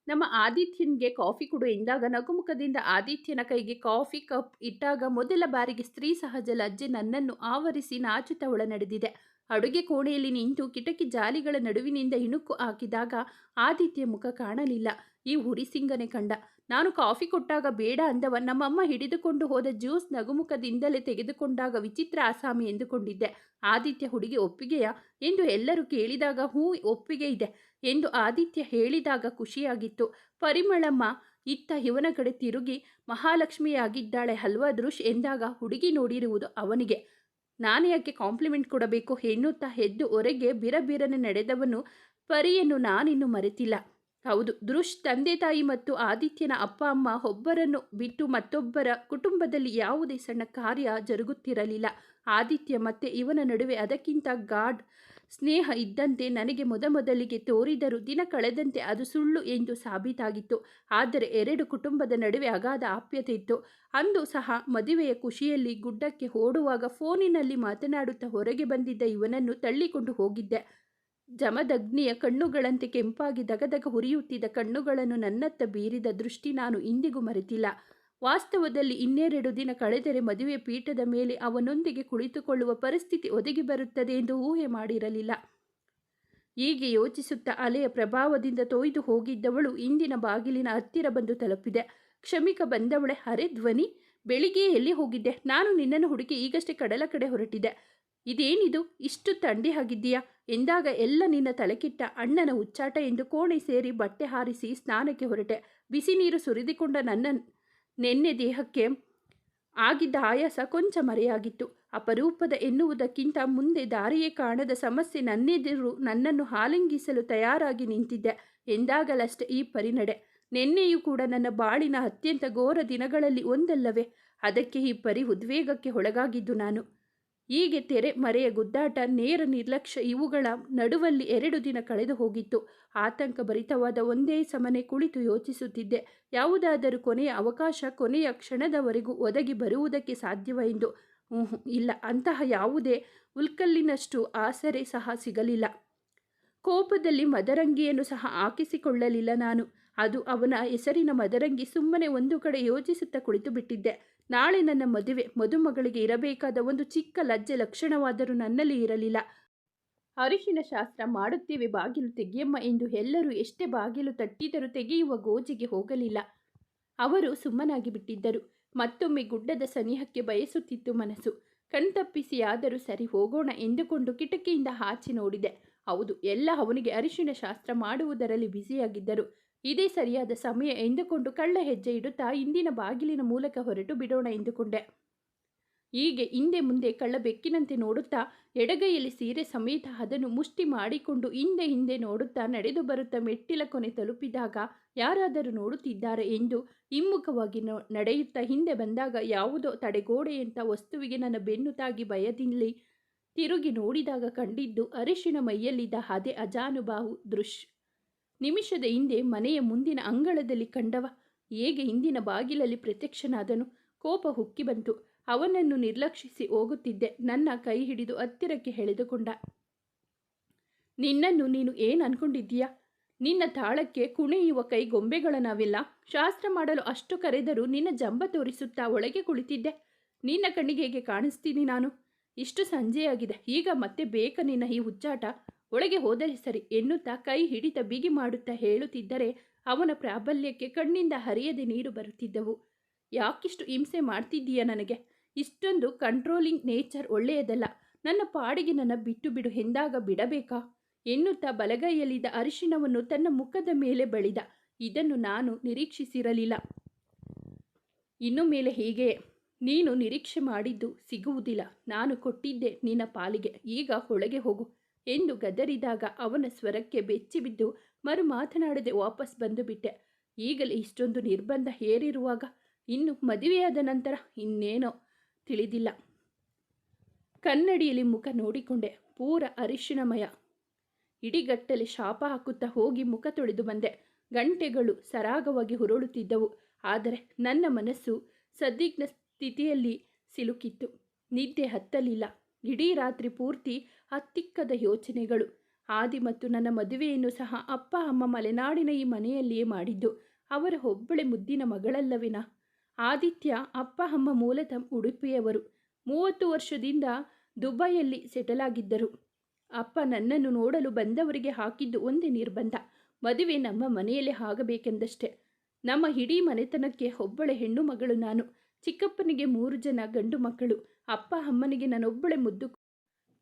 ನಮ್ಮ ಆದಿತ್ಯನಿಗೆ ಕಾಫಿ ಕೊಡು. ಎಂದಾಗ ನಗುಮುಖದಿಂದ ಆದಿತ್ಯನ ಕೈಗೆ ಕಾಫಿ ಕಪ್ ಇಟ್ಟಾಗ ಮೊದಲ ಬಾರಿಗೆ ಸ್ತ್ರೀ ಸಹಜ ಲಜ್ಜೆ ನನ್ನನ್ನು ಆವರಿಸಿ ನಾಚುತ್ತಾ ನಡೆದಿದೆ. ಅಡುಗೆ ಕೋಣೆಯಲ್ಲಿ ನಿಂತು ಕಿಟಕಿ ಜಾಲಿಗಳ ನಡುವಿನಿಂದ ಇಣುಕು ಹಾಕಿದಾಗ ಆದಿತ್ಯ ಮುಖ ಕಾಣಲಿಲ್ಲ. ಈ ಹುರಿಸಿಂಗನೆ ಕಂಡ. ನಾನು ಕಾಫಿ ಕೊಟ್ಟಾಗ ಬೇಡ ಅಂದವ. ನಮ್ಮಮ್ಮ ಹಿಡಿದುಕೊಂಡು ಹೋದ ಜ್ಯೂಸ್ ನಗುಮುಖದಿಂದಲೇ ತೆಗೆದುಕೊಂಡಾಗ ವಿಚಿತ್ರ ಆಸಾಮಿ ಎಂದುಕೊಂಡಿದ್ದೆ. ಆದಿತ್ಯ ಹುಡುಗಿ, ಒಪ್ಪಿಗೆಯ? ಎಂದು ಎಲ್ಲರೂ ಕೇಳಿದಾಗ ಹೂ ಒಪ್ಪಿಗೆ ಇದೆ ಎಂದು ಆದಿತ್ಯ ಹೇಳಿದಾಗ ಖುಷಿಯಾಗಿತ್ತು. ಪರಿಮಳಮ್ಮ ಇತ್ತ ಇವನ ಕಡೆ ತಿರುಗಿ, ಮಹಾಲಕ್ಷ್ಮಿಯಾಗಿದ್ದಾಳೆ ಹಲ್ವಾ ದೃಶ್ ಎಂದಾಗ ಹುಡುಗಿ ನೋಡಿರುವುದು ಅವನಿಗೆ. ನಾನು ಯಾಕೆ ಕಾಂಪ್ಲಿಮೆಂಟ್ ಕೊಡಬೇಕು? ಎನ್ನುತ್ತಾ ಎದ್ದು ಹೊರಗೆ ಬಿರಬಿರನೆ ನಡೆದವನು. ಪರಿಯನ್ನು ನಾನಿನ್ನು ಮರೆತಿಲ್ಲ. ಹೌದು. ದೃಶ್ ತಂದೆ ತಾಯಿ ಮತ್ತು ಆದಿತ್ಯನ ಅಪ್ಪ, ಅಮ್ಮ ಒಬ್ಬರನ್ನು ಬಿಟ್ಟು ಮತ್ತೊಬ್ಬರ ಕುಟುಂಬದಲ್ಲಿ ಯಾವುದೇ ಸಣ್ಣ ಕಾರ್ಯ ಜರುಗುತ್ತಿರಲಿಲ್ಲ. ಆದಿತ್ಯ ಮತ್ತೆ ಇವನ ನಡುವೆ ಅದಕ್ಕಿಂತ ಗಾಡ್ ಸ್ನೇಹ ಇದ್ದಂತೆ ನನಗೆ ಮೊದಮೊದಲಿಗೆ ತೋರಿದರೂ ದಿನ ಕಳೆದಂತೆ ಅದು ಸುಳ್ಳು ಎಂದು ಸಾಬೀತಾಗಿತ್ತು. ಆದರೆ ಎರಡು ಕುಟುಂಬದ ನಡುವೆ ಅಗಾಧ ಆಪ್ಯತೆ ಇತ್ತು. ಅಂದು ಸಹ ಮದುವೆಯ ಖುಷಿಯಲ್ಲಿ ಗುಡ್ಡಕ್ಕೆ ಓಡುವಾಗ ಫೋನಿನಲ್ಲಿ ಮಾತನಾಡುತ್ತಾ ಹೊರಗೆ ಬಂದಿದ್ದ ಇವನನ್ನು ತಳ್ಳಿಕೊಂಡು ಹೋಗಿದ್ದೆ. ಜಮದಗ್ನಿಯ ಕಣ್ಣುಗಳಂತೆ ಕೆಂಪಾಗಿ ದಗದಗ ಹುರಿಯುತ್ತಿದ್ದ ಕಣ್ಣುಗಳನ್ನು ನನ್ನತ್ತ ಬೀರಿದ ದೃಷ್ಟಿ ನಾನು ಇಂದಿಗೂ ಮರೆತಿಲ್ಲ. ವಾಸ್ತವದಲ್ಲಿ ಇನ್ನೆರಡು ದಿನ ಕಳೆದರೆ ಮದುವೆ ಪೀಠದ ಮೇಲೆ ಅವನೊಂದಿಗೆ ಕುಳಿತುಕೊಳ್ಳುವ ಪರಿಸ್ಥಿತಿ ಒದಗಿ ಬರುತ್ತದೆ ಎಂದು ಊಹೆ ಮಾಡಿರಲಿಲ್ಲ. ಹೀಗೆ ಯೋಚಿಸುತ್ತಾ ಅಲೆಯ ಪ್ರಭಾವದಿಂದ ತೊಯ್ದು ಹೋಗಿದ್ದವಳು ಇಂದಿನ ಬಾಗಿಲಿನ ಹತ್ತಿರ ಬಂದು ತಲುಪಿದೆ. ಕ್ಷಮಿಕ ಬಂದವಳೆ ಹರೆ ಧ್ವನಿ, ಬೆಳಿಗ್ಗೆ ಎಲ್ಲಿ ಹೋಗಿದ್ದೆ? ನಾನು ನಿನ್ನನ್ನು ಹುಡುಕಿ ಈಗಷ್ಟೇ ಕಡಲ ಕಡೆ ಹೊರಟಿದೆ ಇದೇನಿದು? ಇಷ್ಟು ತಂಡಿ ಆಗಿದ್ದೀಯಾ? ಎಂದಾಗ ಎಲ್ಲ ನಿನ್ನ ತಲೆಕಿಟ್ಟ ಅಣ್ಣನ ಉಚ್ಚಾಟ ಎಂದು ಕೋಣೆ ಸೇರಿ ಬಟ್ಟೆ ಹಾರಿಸಿ ಸ್ನಾನಕ್ಕೆ ಹೊರಟೆ. ಬಿಸಿ ನೀರು ಸುರಿದುಕೊಂಡ ನನ್ನ ನೆನ್ನೆ ದೇಹಕ್ಕೆ ಆಗಿದ್ದ ಆಯಾಸ ಕೊಂಚ ಮರೆಯಾಗಿತ್ತು. ಅಪರೂಪದ ಎನ್ನುವುದಕ್ಕಿಂತ ಮುಂದೆ ದಾರಿಯೇ ಕಾಣದ ಸಮಸ್ಯೆ ನನ್ನೆದಿರು ನನ್ನನ್ನು ಹಾಲಿಂಗಿಸಲು ತಯಾರಾಗಿ ನಿಂತಿದ್ದೆ. ಎಂದಾಗಲಷ್ಟೇ ಈ ಪರಿನಡೆ ನಿನ್ನೆಯೂ ಕೂಡ ನನ್ನ ಬಾಳಿನ ಅತ್ಯಂತ ಘೋರ ದಿನಗಳಲ್ಲಿ ಒಂದಲ್ಲವೇ? ಅದಕ್ಕೆ ಈ ಪರಿ ಉದ್ವೇಗಕ್ಕೆ ಒಳಗಾಗಿದ್ದು ನಾನು. ಹೀಗೆ ತೆರೆ ಮರೆಯ ಗುದ್ದಾಟ, ನೇರ ನಿರ್ಲಕ್ಷ್ಯ ಇವುಗಳ ನಡುವಲ್ಲಿ ಎರಡು ದಿನ ಕಳೆದು ಹೋಗಿತ್ತು. ಆತಂಕ ಭರಿತವಾದ ಒಂದೇ ಸಮನೆ ಕುಳಿತು ಯೋಚಿಸುತ್ತಿದ್ದೆ. ಯಾವುದಾದರೂ ಕೊನೆಯ ಅವಕಾಶ ಕೊನೆಯ ಕ್ಷಣದವರೆಗೂ ಒದಗಿ ಬರುವುದಕ್ಕೆ ಸಾಧ್ಯವೆಂದು. ಹ್ಞೂ ಇಲ್ಲ, ಅಂತಹ ಯಾವುದೇ ಉಲ್ಕಲ್ಲಿನಷ್ಟು ಆಸರೆ ಸಹ ಸಿಗಲಿಲ್ಲ. ಕೋಪದಲ್ಲಿ ಮದರಂಗಿಯನ್ನು ಸಹ ಹಾಕಿಸಿಕೊಳ್ಳಲಿಲ್ಲ ನಾನು. ಅದು ಅವನ ಹೆಸರಿನ ಮದರಂಗಿ ಸುಮ್ಮನೆ ಒಂದು ಕಡೆ ಯೋಚಿಸುತ್ತಾ ಕುಳಿತು ಬಿಟ್ಟಿದ್ದೆ ನಾಳೆ ನನ್ನ ಮದುವೆ, ಮದುಮಗಳಿಗೆ ಇರಬೇಕಾದ ಒಂದು ಚಿಕ್ಕ ಲಜ್ಜೆ ಲಕ್ಷಣವಾದರೂ ನನ್ನಲ್ಲಿ ಇರಲಿಲ್ಲ. ಅರಿಶಿನ ಶಾಸ್ತ್ರ ಮಾಡುತ್ತೇವೆ ಬಾಗಿಲು ತೆಗೆಯಮ್ಮ ಎಂದು ಎಲ್ಲರೂ ಎಷ್ಟೇ ಬಾಗಿಲು ತಟ್ಟಿದರೂ ತೆಗೆಯುವ ಗೋಜಿಗೆ ಹೋಗಲಿಲ್ಲ. ಅವರು ಸುಮ್ಮನಾಗಿ ಬಿಟ್ಟಿದ್ದರು. ಮತ್ತೊಮ್ಮೆ ಗುಡ್ಡದ ಸನಿಹಕ್ಕೆ ಬಯಸುತ್ತಿತ್ತು ಮನಸ್ಸು. ಕಣ್ತಪ್ಪಿಸಿಯಾದರೂ ಸರಿ ಹೋಗೋಣ ಎಂದುಕೊಂಡು ಕಿಟಕಿಯಿಂದ ಆಚೆ ನೋಡಿದೆ. ಹೌದು, ಎಲ್ಲ ಅವನಿಗೆ ಅರಿಶಿನ ಶಾಸ್ತ್ರ ಮಾಡುವುದರಲ್ಲಿ ಬ್ಯುಸಿಯಾಗಿದ್ದರು. ಇದೇ ಸರಿಯಾದ ಸಮಯ ಎಂದುಕೊಂಡು ಕಳ್ಳ ಹೆಜ್ಜೆ ಇಡುತ್ತಾ ಇಂದಿನ ಬಾಗಿಲಿನ ಮೂಲಕ ಹೊರಟು ಬಿಡೋಣ ಎಂದುಕೊಂಡೆ. ಹೀಗೆ ಹಿಂದೆ ಮುಂದೆ ಕಳ್ಳ ಬೆಕ್ಕಿನಂತೆ ನೋಡುತ್ತಾ ಎಡಗೈಯಲ್ಲಿ ಸೀರೆ ಸಮೇತ ಅದನ್ನು ಮುಷ್ಟಿ ಮಾಡಿಕೊಂಡು ಹಿಂದೆ ಹಿಂದೆ ನೋಡುತ್ತಾ ನಡೆದು ಬರುತ್ತಾ ಮೆಟ್ಟಿಲ ಕೊನೆ ತಲುಪಿದಾಗ ಯಾರಾದರೂ ನೋಡುತ್ತಿದ್ದಾರೆ ಎಂದು ಹಿಮ್ಮುಖವಾಗಿ ನಡೆಯುತ್ತಾ ಹಿಂದೆ ಬಂದಾಗ ಯಾವುದೋ ತಡೆಗೋಡೆಯಂಥ ವಸ್ತುವಿಗೆ ನನ್ನ ಬೆನ್ನು ತಾಗಿ ಭಯದಲ್ಲಿ ತಿರುಗಿ ನೋಡಿದಾಗ ಕಂಡಿದ್ದು ಅರಿಶಿನ ಮೈಯಲ್ಲಿದ್ದ ಅದೇ ಅಜಾನುಬಾಹು ದೃಶ್ ನಿಮಿಷದ ಹಿಂದೆ ಮನೆಯ ಮುಂದಿನ ಅಂಗಳದಲ್ಲಿ ಕಂಡವ ಹೇಗೆ ಹಿಂದಿನ ಬಾಗಿಲಲ್ಲಿ ಪ್ರತ್ಯಕ್ಷನಾದನು. ಕೋಪ ಹುಕ್ಕಿ ಬಂತು. ಅವನನ್ನು ನಿರ್ಲಕ್ಷಿಸಿ ಹೋಗುತ್ತಿದ್ದೆ. ನನ್ನ ಕೈ ಹಿಡಿದು ಹತ್ತಿರಕ್ಕೆ ಎಳೆದುಕೊಂಡ. ನಿನ್ನನ್ನು ನೀನು ಏನು ಅನ್ಕೊಂಡಿದ್ದೀಯಾ? ನಿನ್ನ ತಾಳಕ್ಕೆ ಕುಣಿಯುವ ಕೈ ಗೊಂಬೆಗಳ ನಾವೆಲ್ಲ. ಶಾಸ್ತ್ರ ಮಾಡಲು ಅಷ್ಟು ಕರೆದರೂ ನಿನ್ನ ಜಂಬ ತೋರಿಸುತ್ತಾ ಒಳಗೆ ಕುಳಿತಿದ್ದೆ. ನಿನ್ನ ಕಣ್ಣಿಗೆ ಹೇಗೆ ಕಾಣಿಸ್ತೀನಿ ನಾನು? ಇಷ್ಟು ಸಂಜೆಯಾಗಿದೆ. ಈಗ ಮತ್ತೆ ಬೇಕ ನಿನ್ನ ಈ ಹುಚ್ಚಾಟ. ಒಳಗೆ ಹೋದರೆ ಸರಿ ಎನ್ನುತ್ತಾ ಕೈ ಹಿಡಿತ ಬಿಗಿ ಮಾಡುತ್ತಾ ಹೇಳುತ್ತಿದ್ದರೆ ಅವನ ಪ್ರಾಬಲ್ಯಕ್ಕೆ ಕಣ್ಣಿಂದ ಹರಿಯದೆ ನೀರು ಬರುತ್ತಿದ್ದವು. ಯಾಕಿಷ್ಟು ಹಿಂಸೆ ಮಾಡ್ತಿದ್ದೀಯ ನನಗೆ? ಇಷ್ಟೊಂದು ಕಂಟ್ರೋಲಿಂಗ್ ನೇಚರ್ ಒಳ್ಳೆಯದಲ್ಲ. ನನ್ನ ಪಾಡಿಗೆ ನನ್ನ ಬಿಟ್ಟು ಬಿಡು ಎಂದಾಗ ಬಿಡಬೇಕಾ? ಎನ್ನುತ್ತಾ ಬಲಗೈಯಲ್ಲಿದ್ದ ಅರಿಶಿಣವನ್ನು ತನ್ನ ಮುಖದ ಮೇಲೆ ಬಳಿದ. ಇದನ್ನು ನಾನು ನಿರೀಕ್ಷಿಸಿರಲಿಲ್ಲ. ಇನ್ನು ಮೇಲೆ ಹೀಗೆ. ನೀನು ನಿರೀಕ್ಷೆ ಮಾಡಿದ್ದು ಸಿಗುವುದಿಲ್ಲ. ನಾನು ಕೊಟ್ಟಿದ್ದೆ ನಿನ್ನ ಪಾಲಿಗೆ. ಈಗ ಒಳಗೆ ಹೋಗು. ಎಂದು ಗದರಿದಾಗ ಅವನ ಸ್ವರಕ್ಕೆ ಬೆಚ್ಚಿಬಿದ್ದು ಮರು ಮಾತನಾಡದೆ ವಾಪಸ್ ಬಂದು ಬಿಟ್ಟೆ. ಈಗಲೇ ಇಷ್ಟೊಂದು ನಿರ್ಬಂಧ ಹೇರಿರುವಾಗ ಇನ್ನು ಮದುವೆಯಾದ ನಂತರ ಇನ್ನೇನೋ ತಿಳಿದಿಲ್ಲ. ಕನ್ನಡಿಯಲ್ಲಿ ಮುಖ ನೋಡಿಕೊಂಡೆ. ಪೂರ ಅರಿಶಿಣಮಯ ಇಡಿಗಟ್ಟಲೆ ಶಾಪ ಹಾಕುತ್ತಾ ಹೋಗಿ ಮುಖ ತೊಳೆದು ಬಂದೆ. ಗಂಟೆಗಳು ಸರಾಗವಾಗಿ ಹುರುಳುತ್ತಿದ್ದವು ಆದರೆ ನನ್ನ ಮನಸ್ಸು ಸದ್ದಿಗ್ನ ಸ್ಥಿತಿಯಲ್ಲಿ ಸಿಲುಕಿತ್ತು. ನಿದ್ದೆ ಹತ್ತಲಿಲ್ಲ. ಇಡೀ ರಾತ್ರಿ ಪೂರ್ತಿ ಹತ್ತಿಕ್ಕದ ಯೋಚನೆಗಳು. ಆದಿ ಮತ್ತು ನನ್ನ ಮದುವೆಯನ್ನು ಸಹ ಅಪ್ಪ, ಅಮ್ಮ ಮಲೆನಾಡಿನ ಈ ಮನೆಯಲ್ಲಿಯೇ ಮಾಡಿದ್ದು. ಅವರ ಒಬ್ಬಳೆ ಮುದ್ದಿನ ಮಗಳಲ್ಲವಿನ? ಆದಿತ್ಯ, ಅಪ್ಪ, ಅಮ್ಮ ಮೂಲತಃ ಉಡುಪಿಯವರು. ಮೂವತ್ತು ವರ್ಷದಿಂದ ದುಬೈಯಲ್ಲಿ ಸೆಟಲ್ ಆಗಿದ್ದರು. ಅಪ್ಪ ನನ್ನನ್ನು ನೋಡಲು ಬಂದವರಿಗೆ ಹಾಕಿದ್ದು ಒಂದೇ ನಿರ್ಬಂಧ. ಮದುವೆ ನಮ್ಮ ಮನೆಯಲ್ಲೇ ಆಗಬೇಕೆಂದಷ್ಟೇ. ನಮ್ಮ ಇಡೀ ಮನೆತನಕ್ಕೆ ಒಬ್ಬಳೆ ಹೆಣ್ಣು ಮಗಳು ನಾನು. ಚಿಕ್ಕಪ್ಪನಿಗೆ ಮೂರು ಜನ ಗಂಡು ಮಕ್ಕಳು. ಅಪ್ಪ, ಅಮ್ಮನಿಗೆ ನಾನೊಬ್ಬಳೆ ಮುದ್ದು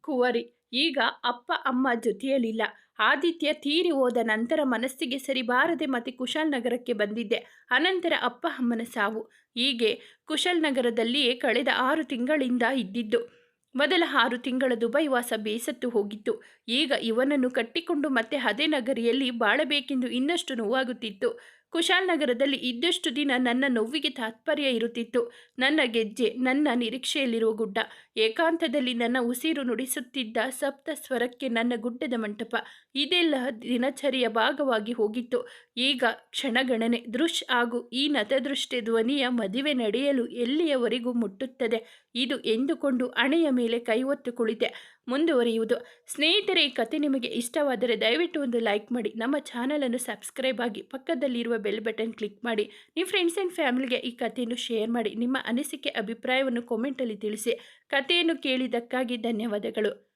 ಕುವರಿ ಈಗ ಅಪ್ಪ, ಅಮ್ಮ ಜೊತೆಯಲ್ಲಿಲ್ಲ. ಆದಿತ್ಯ ತೀರಿ ಹೋದ ನಂತರ ಮನಸ್ಸಿಗೆ ಸರಿ ಬಾರದೆ ಮತ್ತೆ ಕುಶಾಲ್ ನಗರಕ್ಕೆ ಬಂದಿದ್ದೆ. ಅನಂತರ ಅಪ್ಪ, ಅಮ್ಮನ ಸಾವು. ಹೀಗೆ ಕುಶಾಲ್ ನಗರದಲ್ಲಿಯೇ ಕಳೆದ ಆರು ತಿಂಗಳಿಂದ ಇದ್ದಿದ್ದು. ಮೊದಲ ಆರು ತಿಂಗಳ ದುಬೈ ವಾಸ ಬೇಸತ್ತು ಹೋಗಿತ್ತು. ಈಗ ಇವನನ್ನು ಕಟ್ಟಿಕೊಂಡು ಮತ್ತೆ ಅದೇ ನಗರಿಯಲ್ಲಿ ಬಾಳಬೇಕೆಂದು ಇನ್ನಷ್ಟು ನೋವಾಗುತ್ತಿತ್ತು. ಕುಶಾಲನಗರದಲ್ಲಿ ಇದ್ದಷ್ಟು ದಿನ ನನ್ನ ನೋವಿಗೆ ತಾತ್ಪರ್ಯ ಇರುತ್ತಿತ್ತು. ನನ್ನ ಗೆಜ್ಜೆ, ನನ್ನ ನಿರೀಕ್ಷೆಯಲ್ಲಿರುವ ಗುಡ್ಡ. ಏಕಾಂತದಲ್ಲಿ ನನ್ನ ಉಸಿರು ನುಡಿಸುತ್ತಿದ್ದ ಸಪ್ತ ಸ್ವರಕ್ಕೆ ನನ್ನ ಗುಡ್ಡದ ಮಂಟಪ. ಇದೆಲ್ಲ ದಿನಚರಿಯ ಭಾಗವಾಗಿ ಹೋಗಿತ್ತು. ಈಗ ಕ್ಷಣಗಣನೆ. ದೃಶ್ ಹಾಗೂ ಈ ನತದೃಷ್ಟಿ ಧ್ವನಿಯ ಮದುವೆ ನಡೆಯಲು ಎಲ್ಲಿಯವರೆಗೂ ಮುಟ್ಟುತ್ತದೆ? ಇದು ಎಂದುಕೊಂಡು ಅಣೆಯ ಮೇಲೆ ಕೈ ಒತ್ತು ಕುಳಿತೆ. ಮುಂದುವರಿಯುವುದು. ಸ್ನೇಹಿತರೆ, ಈ ಕತೆ ನಿಮಗೆ ಇಷ್ಟವಾದರೆ ದಯವಿಟ್ಟು ಒಂದು ಲೈಕ್ ಮಾಡಿ. ನಮ್ಮ ಚಾನಲನ್ನು ಸಬ್ಸ್ಕ್ರೈಬ್ ಆಗಿ ಪಕ್ಕದಲ್ಲಿರುವ ಬೆಲ್ ಬಟನ್ ಕ್ಲಿಕ್ ಮಾಡಿ. ನಿಮ್ಮ ಫ್ರೆಂಡ್ಸ್ ಆ್ಯಂಡ್ ಫ್ಯಾಮಿಲಿಗೆ ಈ ಕಥೆಯನ್ನು ಶೇರ್ ಮಾಡಿ. ನಿಮ್ಮ ಅನಿಸಿಕೆ, ಅಭಿಪ್ರಾಯವನ್ನು ಕಾಮೆಂಟಲ್ಲಿ ತಿಳಿಸಿ. ಕಥೆಯನ್ನು ಕೇಳಿದ್ದಕ್ಕಾಗಿ ಧನ್ಯವಾದಗಳು.